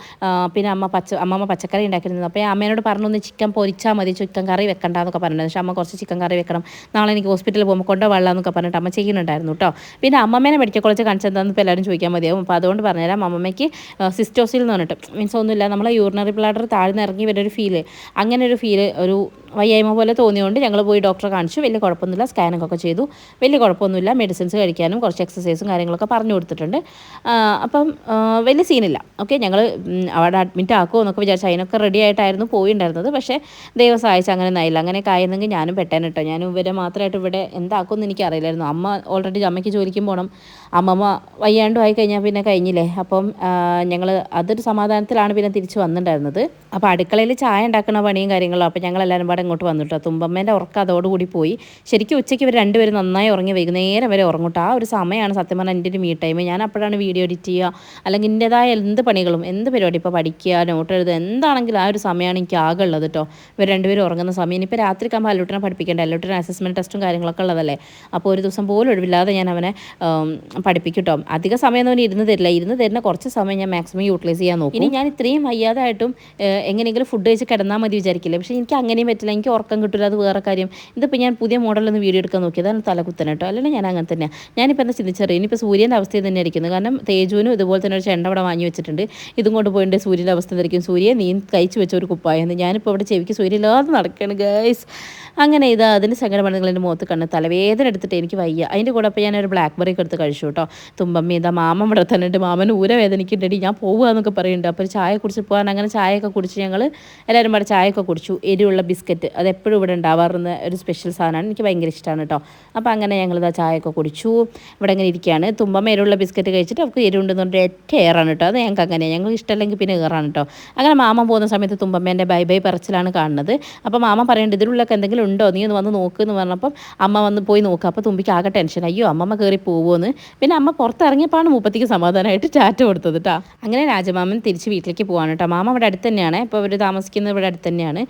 പിന്നെ അമ്മ പച്ച അമ്മമ്മ പച്ചക്കറി ഉണ്ടാക്കിയിരുന്നു. അപ്പോൾ അമ്മേനോട് പറഞ്ഞു ഒന്ന് ചിക്കൻ പൊരിച്ചാൽ മതി ചിക്കൻ കറി വെക്കണ്ട എന്നൊക്കെ പറഞ്ഞിട്ടുണ്ട്. പക്ഷേ അമ്മ കുറച്ച് ചിക്കൻ കറി വെക്കണം. നാളെ എനിക്ക് ഹോസ്പിറ്റലിൽ പോകുമ്പോൾ കൊണ്ടുപോകാം എന്നൊക്കെ പറഞ്ഞിട്ട് അമ്മ ചെയ്യുന്നുണ്ടായിരുന്നു കേട്ടോ പിന്നെ അമ്മമ്മേനെ മെഡിക്കൽ കോളേജ് കാണിച്ചെന്താണെന്ന് ഇപ്പോൾ എല്ലാവരും ചോദിക്കാൻ മതിയാവും. അപ്പോൾ അതുകൊണ്ട് പറഞ്ഞുതരാം അമ്മമ്മയ്ക്ക് സിസ്റ്റോസിൽ എന്ന് പറഞ്ഞിട്ട്. മീൻസ് ഒന്നുമില്ല നമ്മളെ യൂറിനറി ബ്ലാഡർ താഴ്ന്ന് ഇറങ്ങി വരുന്ന ഒരു ഫീൽ അങ്ങനെ ഒരു ഫീൽ ഒരു വയ്യായ്മ പോലെ തോന്നിയതുകൊണ്ട് ഞങ്ങൾ പോയി ഡോക്ടറെ കാണിച്ചു. വലിയ കുഴപ്പമൊന്നുമില്ല സ്കാനിംഗ് ഒക്കെ ചെയ്തു. വലിയ കുഴപ്പമൊന്നുമില്ല മെഡിസിൻസ് കഴിക്കാനും കുറച്ച് എക്സസൈസും കാര്യങ്ങളൊക്കെ പറഞ്ഞു കൊടുത്തിട്ടുണ്ട്. അപ്പം വലിയ സീനില്ല ഓക്കെ ഞങ്ങൾ അവിടെ അഡ്മിറ്റ് ആക്കുമോ എന്നൊക്കെ വിചാരിച്ചു അതിനൊക്കെ റെഡി ആയിട്ടായിരുന്നു പോയിണ്ടായിരുന്നത്. പക്ഷേ ദൈവം സഹായിച്ച് അങ്ങനെ ഒന്നായില്ല അങ്ങനെയൊക്കെ ആയിരുന്നെങ്കിൽ ഞാനും പെട്ടേനെ കേട്ടോ ഞാനും ഇവരെ മാത്രമായിട്ട് ഇവിടെ എന്താക്കുമെന്ന് എനിക്കറിയില്ലായിരുന്നു. അമ്മ ഓൾറെഡി അമ്മയ്ക്ക് ജോലിക്കും പോകണം അമ്മമ്മ വയ്യാണ്ടും ആയി കഴിഞ്ഞാൽ പിന്നെ കഴിഞ്ഞില്ലേ? അപ്പം ഞങ്ങൾ അതൊരു സമാധാനത്തിലാണ് പിന്നെ തിരിച്ച് വന്നിട്ടുണ്ടായിരുന്നത് അപ്പോൾ അടുക്കളയിൽ ചായ ഉണ്ടാക്കുന്ന പണിയും കാര്യങ്ങളും അപ്പോൾ ഞങ്ങൾ എല്ലാവരും പാടെ ഇങ്ങോട്ട് വന്നിട്ടോ. തുമ്പമ്മേന്റെ ഉറക്കം അതോടുകൂടി പോയി. ശരിക്കും ഉച്ചയ്ക്ക് ഇവർ രണ്ടുപേരും നന്നായി ഉറങ്ങി വൈകുന്നേരം വരെ ഉറങ്ങുട്ടോ. ആ ഒരു സമയമാണ് സത്യം പറഞ്ഞാൽ എന്റെ ഒരു മീ ടൈം ഞാൻ അപ്പോഴാണ് വീഡിയോ എഡിറ്റ് ചെയ്യുക. അല്ലെങ്കിൽ എന്റെതായ എന്ത് പണികളും എന്ത് പരിപാടി? ഇപ്പോൾ പഠിക്കുക നോട്ട് എഴുതുക എന്താണെങ്കിലും ആ ഒരു സമയമാണ് എനിക്ക് ആകെ ഉള്ളത് കേട്ടോ ഇവർ രണ്ടുപേരും ഉറങ്ങുന്ന സമയം. ഇനിയിപ്പോൾ രാത്രി ആകുമ്പോൾ അല്ലൂട്ടിനെ പഠിപ്പിക്കേണ്ട? അല്ലൂട്ടിന് അസസ്മെന്റ് ടെസ്റ്റും കാര്യങ്ങളൊക്കെ ഉള്ളതല്ലേ? അപ്പോൾ ഒരു ദിവസം പോലും ഒഴിവില്ലാതെ ഞാൻ അവനെ പഠിപ്പിക്കും കേട്ടോ അധിക സമയം ഒന്നും ഇരുന്ന് തരില്ല. ഇരുന്ന് തരുന്ന കുറച്ച് സമയം ഞാൻ മാക്സിമം യൂട്ടിലൈസ് ചെയ്യാൻ നോക്കും. ഇനി ഞാൻ ഇത്രയും വയ്യാതായിട്ടും എങ്ങനെയെങ്കിലും ഫുഡ് കഴിച്ച് കിടന്നാൽ മതി വിചാരിക്കില്ല. പക്ഷേ എനിക്ക് അങ്ങനെയും പറ്റില്ല. എനിക്ക് ഉറക്കം കിട്ടില്ല അത് വേറെ കാര്യം. ഇതിപ്പോൾ ഞാൻ പുതിയ മോഡലൊന്ന് വീഡിയോ എടുക്കാൻ നോക്കി. അതാണ് തലകുത്തന കേട്ടോ. അല്ലെങ്കിൽ ഞാൻ അങ്ങനെ തന്നെയാണ് ഞാനിപ്പോൾ എന്താ ചിന്തിച്ചറിയാം? ഇനിയിപ്പോൾ സൂര്യന്റെ അവസ്ഥയിൽ തന്നെ ഇരിക്കുന്നത് കാരണം തേജുവിനും ഇതുപോലെ തന്നെ ഒരു ചെണ്ട അവിടെ വാങ്ങി വെച്ചിട്ടുണ്ട്. ഇതും കൊണ്ട് പോയിട്ട് സൂര്യന്റെ അവസ്ഥ എന്തായിരിക്കും? സൂര്യൻ നീ കഴിച്ചു വെച്ച ഒരു കുപ്പായെന്ന് ഞാനിപ്പോൾ ഇവിടെ ചെവിക്ക് സൂര്യയില്ലാതെ നടക്കുകയാണ് ഗൈസ് അങ്ങനെ ഇത് അതിന്റെ സങ്കടമാണ് നിങ്ങളെന്റെ മുഖത്ത് കണ്ണ് തലവേദന എടുത്തിട്ട് എനിക്ക് വയ്യ. അതിന്റെ കൂടെ അപ്പോൾ ഞാനൊരു ബ്ലാക്ക് ബെറി എടുത്ത് കഴിച്ചു കേട്ടോ. തുമ്പമ്മ ഇതാ മാമൻ ഇവിടെ മാമൻ ഊര വേദനിക്കുന്നുണ്ട് ഞാൻ പോകുക എന്നൊക്കെ പറയുന്നുണ്ട്. അപ്പോൾ ഒരു ചായ കുടിച്ച് പോകാൻ അങ്ങനെ ചായയൊക്കെ കുടിച്ച് ഞങ്ങൾ എല്ലാവരും പാടെ ചായയൊക്കെ കുടിച്ചു. എരിവുള്ള ബിസ്ക്കറ്റ്. അത് എപ്പോഴും ഇവിടെ ഉണ്ടാവാറുന്ന ഒരു സ്പെഷ്യൽ സാധനമാണ്. എനിക്ക് ഭയങ്കര ഇഷ്ടമാണ് കേട്ടോ. അപ്പോൾ അങ്ങനെ ഞങ്ങളിതാ ചായയൊക്കെ കുടിച്ചു. ഇവിടെ അങ്ങനെ ഇരിക്കുകയാണ്. തുമ്പമ്മ എരിവുള്ള ബിസ്ക്കറ്റ് കഴിച്ചിട്ട് അവർക്ക് എരിവുണ്ടെന്ന് പറഞ്ഞിട്ട് ഏറ്റവും ഏറാണ് കേട്ടോ. അത് ഞങ്ങൾക്ക് അങ്ങനെയാണ് ഞങ്ങൾ ഇഷ്ടമല്ലെങ്കിൽ പിന്നെ ഏറാണ് കേട്ടോ. അങ്ങനെ മാമൻ പോകുന്ന സമയത്ത് തുമ്പമ്മേന്റെ ബൈ ബൈ പറച്ചിലാണ് കാണുന്നത്. അപ്പോൾ മാമ പറയേണ്ടത് ഇതിലുള്ളൊക്കെ എന്തെങ്കിലും ഉണ്ടോ? നീ ഒന്ന് വന്ന് നോക്ക് എന്ന് പറഞ്ഞപ്പം അമ്മ വന്ന് പോയി നോക്കുക അപ്പോൾ തുമ്പിക്ക് ആകെ ടെൻഷൻ അയ്യോ അമ്മമ്മ കയറി പോകുമെന്ന് പിന്നെ അമ്മ പുറത്തിറങ്ങിയപ്പോഴാണ് മൂപ്പത്തിക്ക് സമാധാനമായിട്ട് ചാറ്റ് കൊടുത്തത് കേട്ടോ അങ്ങനെ രാജമാമൻ തിരിച്ച് വീട്ടിലേക്ക് പോകാണ് കേട്ടോ മാമ ഇവിടെ അടുത്ത് തന്നെയാണ്. ഇപ്പോൾ അവർ താമസിക്കുന്നത് ഇവിടെ അടുത്ത് തന്നെയാണ്.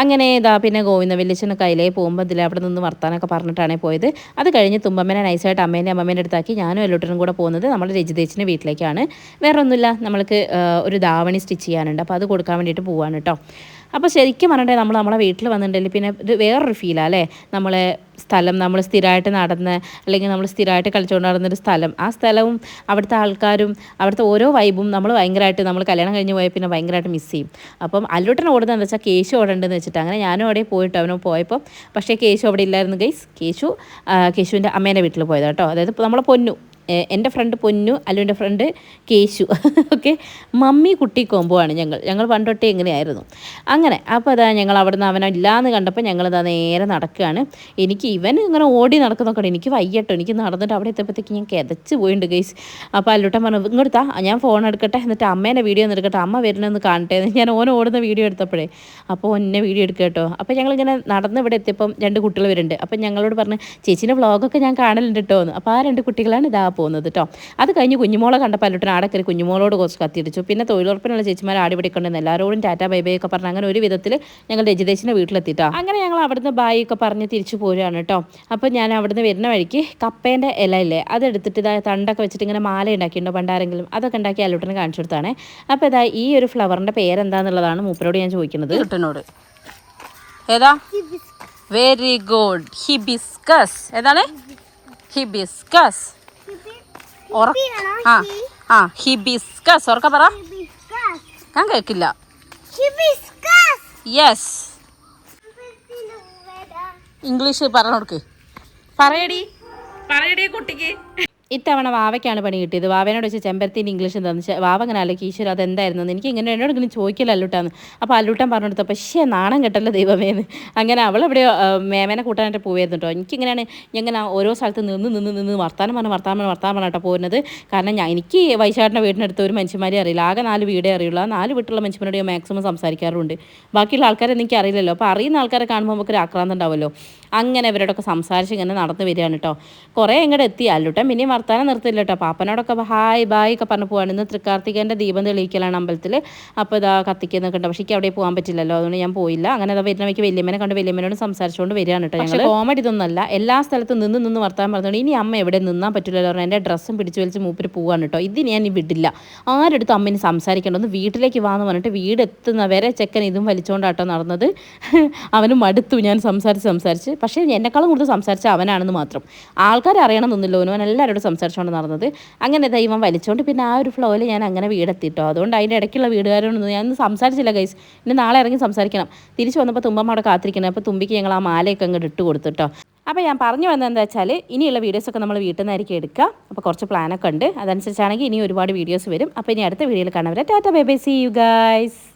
അങ്ങനെ ഇതാ പിന്നെ ഗോവിന്ദ വല്യച്ഛന് കയ്യിലേ പോകുമ്പോൾ ഇതിൽ അവിടെ നിന്ന് വർത്താനൊക്കെ പറഞ്ഞിട്ടാണ് പോയത്. അത് കഴിഞ്ഞ് തുമ്പമ്മേനെ നൈസായിട്ട് അമ്മേന്റെ അമ്മമ്മേന്റെ അടുത്താക്കി ഞാനും എല്ലോട്ടനും കൂടെ പോകുന്നത് നമ്മുടെ രജിതേച്ചിന്റെ വീട്ടിലേക്കാണ്. വേറെ ഒന്നുമില്ല നമ്മൾക്ക് ഒരു ധാവണി സ്റ്റിച്ച് ചെയ്യാനുണ്ട്. അപ്പോൾ അത് കൊടുക്കാൻ വേണ്ടിയിട്ട് പോവാണ് കേട്ടോ അപ്പോൾ ശരിക്കും പറഞ്ഞിട്ടുണ്ടെങ്കിൽ നമ്മൾ നമ്മളെ വീട്ടിൽ വന്നിട്ടുണ്ടെങ്കിൽ പിന്നെ ഇത് വേറൊരു ഫീലാണ് അല്ലേ? നമ്മളെ സ്ഥലം നമ്മൾ സ്ഥിരമായിട്ട് നടന്ന് അല്ലെങ്കിൽ നമ്മൾ സ്ഥിരമായിട്ട് കളിച്ചുകൊണ്ട് നടന്നൊരു സ്ഥലം. ആ സ്ഥലവും അവിടുത്തെ ആൾക്കാരും അവിടുത്തെ ഓരോ വൈബും നമ്മൾ ഭയങ്കരമായിട്ട് നമ്മൾ കല്യാണം കഴിഞ്ഞ് പോയാൽ പിന്നെ ഭയങ്കരമായിട്ട് മിസ് ചെയ്യും. അപ്പം അല്ലൂട്ടൻ ഓടുന്നത് എന്താ വെച്ചാൽ കേശു ഓടേണ്ടതെന്ന് വെച്ചിട്ട് അങ്ങനെ ഞാനും അവിടെ പോയിട്ട് അവനോ പോയപ്പോൾ പക്ഷേ കേശു അവിടെ ഇല്ലായിരുന്നു ഗൈസ് കേശു കേശുവിന്റെ അമ്മേന്റെ വീട്ടിൽ പോയത് കേട്ടോ. അതായത് നമ്മളെ പൊന്നു. എന്റെ ഫ്രണ്ട് പൊന്നു അല്ലുവിന്റെ ഫ്രണ്ട് കേശു. *laughs* ഓക്കെ? മമ്മി കുട്ടി കോമ്പോ ആണ് ഞങ്ങൾ. ഞങ്ങൾ പണ്ടൊട്ടേ എങ്ങനെയായിരുന്നു അങ്ങനെ അപ്പോൾ അതാ ഞങ്ങൾ അവിടെ നിന്ന് അവനെ ഇല്ലാന്ന് കണ്ടപ്പോൾ ഞങ്ങളിതാ നേരെ നടക്കുകയാണ്. എനിക്ക് ഇവൻ ഇങ്ങനെ ഓടി നടക്കുന്നൊക്കെ എനിക്ക് വയ്യട്ടോ എനിക്ക് നടന്നിട്ട് അവിടെ എത്തിയപ്പോഴത്തേക്ക് ഞാൻ കിതച്ച് പോയിട്ടുണ്ട് ഗൈസ് അപ്പോൾ അല്ലുട്ടൻ പറഞ്ഞു ഇങ്ങോട്ടാ ഞാൻ ഫോൺ എടുക്കട്ടെ. എന്നിട്ട് അമ്മേനെ വീഡിയോ ഒന്ന് എടുക്കട്ടെ. അമ്മ വരണമെന്ന് കാണട്ടെ. എന്ന് ഞാൻ ഓൻ ഓടുന്ന വീഡിയോ എടുത്തപ്പോഴേ അപ്പോൾ ഒന്നെ വീഡിയോ എടുക്കുക കേട്ടോ. അപ്പോൾ ഞങ്ങളിങ്ങനെ നടന്ന് ഇവിടെ എത്തിയപ്പം രണ്ട് കുട്ടികൾ വരുന്നുണ്ട്. അപ്പം ഞങ്ങളോട് പറഞ്ഞ് ചേച്ചീന്റെ വ്ളോഗൊക്കെ ഞാൻ കാണലുണ്ട് കേട്ടോ. എന്ന്. അപ്പോൾ ആ രണ്ട് കുട്ടികളാണ് ഇതാ പോകുന്നത് കേട്ടോ അത് കഴിഞ്ഞ് കുഞ്ഞുമോളെ കണ്ടപ്പോൾ അല്ലുട്ടൻ ആടെ കയറി കുഞ്ഞുമോളോട് കുറച്ച് കത്തിയിടിച്ചു. പിന്നെ തൊഴിലുറപ്പിനുള്ള ചേച്ചിമാർ ആടി പിടിക്കൊണ്ടെന്ന് എല്ലാവരോടും ടാറ്റ ബൈ ബൈ ഒക്കെ പറഞ്ഞ് അങ്ങനെ ഒരു വിധത്തിൽ ഞങ്ങൾ രജിതേശിന്റെ വീട്ടിലെത്തിട്ടോ. അങ്ങനെ ഞങ്ങൾ അവിടുന്ന് ബായി ഒക്കെ പറഞ്ഞ് തിരിച്ചു പോരുകയാണ് കേട്ടോ അപ്പോൾ ഞാൻ അവിടുന്ന് വരുന്ന വഴിക്ക് കപ്പേന്റെ ഇല ഇല്ലേ അതെടുത്തിട്ട് ഇതാ തണ്ടൊക്കെ വെച്ചിട്ട് ഇങ്ങനെ മാല ഉണ്ടാക്കിയിട്ടുണ്ടോ പണ്ടാരെങ്കിലും. അതൊക്കെ ഉണ്ടാക്കി അല്ലുട്ടന് കാണിച്ചു കൊടുത്താണ്. അപ്പോൾ ഇതാ ഈ ഒരു ഫ്ലവറിന്റെ പേരെന്താന്നുള്ളതാണ് മൂപ്പരോട് ഞാൻ ചോദിക്കുന്നത്. കുട്ടനോട് ഏതാ? Very good hibiscus. ഏതാണ്? ഹിബിസ്കസ്. ആ ആ ഹിബിസ്കസ്. ഉറക്ക പറ. ഞാൻ കേക്കില്ല. യെസ് ഇംഗ്ലീഷ് പറഞ്ഞു കൊടുക്ക്. പറയടി. പറയടി കുട്ടിക്ക്. ഇത്തവണ വാവയ്ക്കാണ് പണി കിട്ടിയത്. വാവേനോട് വെച്ച് ചെമ്പരത്തിന്റെ ഇംഗ്ലീഷ് എന്താണെന്ന് വാവ അങ്ങനെ അല്ലെങ്കിൽ ഈശ്വര അതെന്തായിരുന്നു എനിക്ക് ഇങ്ങനെ എന്നോട് ഇങ്ങനെ ചോദിക്കില്ല അല്ലൂട്ടാന്ന് അപ്പോൾ അല്ലൂട്ടൻ പറഞ്ഞെടുത്ത പക്ഷേ നാണം കെട്ടല്ലോ ദൈവമേന്ന് അങ്ങനെ അവൾ അവിടെ മേമേനെ കൂട്ടാനായിട്ട് പോയിരുന്നു കേട്ടോ എനിക്കിങ്ങനെയാണ് ഞാൻ ഓരോ സ്ഥലത്ത് നിന്ന് നിന്ന് നിന്ന് വർത്താനം പറഞ്ഞ് വർത്താനം പറഞ്ഞ് വർത്താനം പറഞ്ഞിട്ടോ പോകുന്നത് കാരണം ഞാൻ എനിക്ക് വൈശാട്ടിന്റെ വീടിനടുത്ത് ഒരു മനുഷ്യന്മാരെ അറിയില്ല. ആകെ നാല് വീടേ അറിയുള്ളൂ. ആ നാല് വീട്ടിലുള്ള മനുഷ്യന്മാരോട് മാക്സിമം സംസാരിക്കാറുണ്ട്. ബാക്കിയുള്ള ആൾക്കാരെ എനിക്ക് അറിയില്ലല്ലോ. അപ്പോൾ അറിയുന്ന ആൾക്കാരെ കാണുമ്പോൾ നമുക്കൊരു ആക്രാന്തം ഉണ്ടാവുമല്ലോ. അങ്ങനെ ഇവരോടൊക്കെ സംസാരിച്ച് ഇങ്ങനെ നടന്നു വരികയാണ് കേട്ടോ കുറേ ഇങ്ങോട്ട് എത്തിയാലുട്ടോ പിന്നെയും വർത്താനം നിർത്തില്ല കേട്ടോ പാപ്പനോടൊക്കെ ഹായ് ബായ് ഒക്കെ പറഞ്ഞു പോവാണ്. ഇന്ന് തൃക്കാർത്തികേന്റെ ദീപം തെളിയിക്കലാണ് അമ്പലത്തിൽ അപ്പോൾ ഇതാ കത്തിക്കുന്നൊക്കെ ഉണ്ട്. പക്ഷേ എനിക്ക് അവിടെ പോകാൻ പറ്റില്ലല്ലോ. അതുകൊണ്ട് ഞാൻ പോയില്ല. അങ്ങനെ അതാ വരുന്ന വയ്ക്ക് വലിയമ്മനെ കണ്ട് വലിയമ്മനോട് സംസാരിച്ചുകൊണ്ട് വരികയാണ് കേട്ടോ പക്ഷേ കോമഡി ഇതൊന്നല്ല. എല്ലാ സ്ഥലത്തും നിന്ന് നിന്ന് വർത്താനം പറഞ്ഞുകൊണ്ട് ഇനി അമ്മ എവിടെ നിന്നാൻ പറ്റില്ലല്ലോ പറഞ്ഞാൽ എന്റെ ഡ്രസ്സും പിടിച്ചു വലിച്ച് മൂപ്പര് പോവാണ് കേട്ടോ ഇത് ഞാൻ വിടില്ല. ആരെടുത്ത് അമ്മ ഇനി ഒന്ന് വീട്ടിലേക്ക് വാന്ന് പറഞ്ഞിട്ട് വീട് എത്തുന്ന വരെ ചെക്കൻ ഇതും വലിച്ചോണ്ടാട്ടോ നടന്നത്. *laughs* അവനും മടുത്തു. ഞാൻ സംസാരിച്ച് സംസാരിച്ച് പക്ഷേ എന്നെക്കാളും കൂടുതൽ സംസാരിച്ച അവനാണെന്ന് മാത്രം. ആൾക്കാർ അറിയണമെന്നൊന്നുമില്ല അവൻ എല്ലാവരോടും സംസാരിച്ചുകൊണ്ട് നടന്നത്. അങ്ങനെ ദൈവം വലിച്ചുകൊണ്ട് പിന്നെ ആ ഒരു ഫ്ലോയിൽ ഞാൻ അങ്ങനെ വീടെത്തിട്ടോ. അതുകൊണ്ട് അതിന്റെ ഇടയ്ക്കുള്ള വീടുകാരോടൊന്നും ഞാൻ സംസാരിച്ചില്ല ഗൈസ് ഇനി നാളെ ഇറങ്ങി സംസാരിക്കണം. തിരിച്ചു വന്നപ്പോൾ തുമ്പമ്മ അവിടെ കാത്തിരിക്കണം. അപ്പോൾ തുമ്പിക്ക് ഞങ്ങൾ ആ മാലയൊക്കെ അങ്ങോട്ട് ഇട്ട് കൊടുത്തിട്ടോ. അപ്പോൾ ഞാൻ പറഞ്ഞു വന്നത് എന്താ വെച്ചാൽ ഇനിയുള്ള വീഡിയോസൊക്കെ നമ്മൾ വീട്ടിൽ നിന്നായിരിക്കും എടുക്കുക. അപ്പോൾ കുറച്ച് പ്ലാനൊക്കെ ഉണ്ട്. അതനുസരിച്ചാണെങ്കിൽ ഇനി ഒരുപാട് വീഡിയോസ് വരും. അപ്പോൾ ഇനി അടുത്ത വീഡിയോയിൽ കാണാൻ വരെ. Tata bye bye see you guys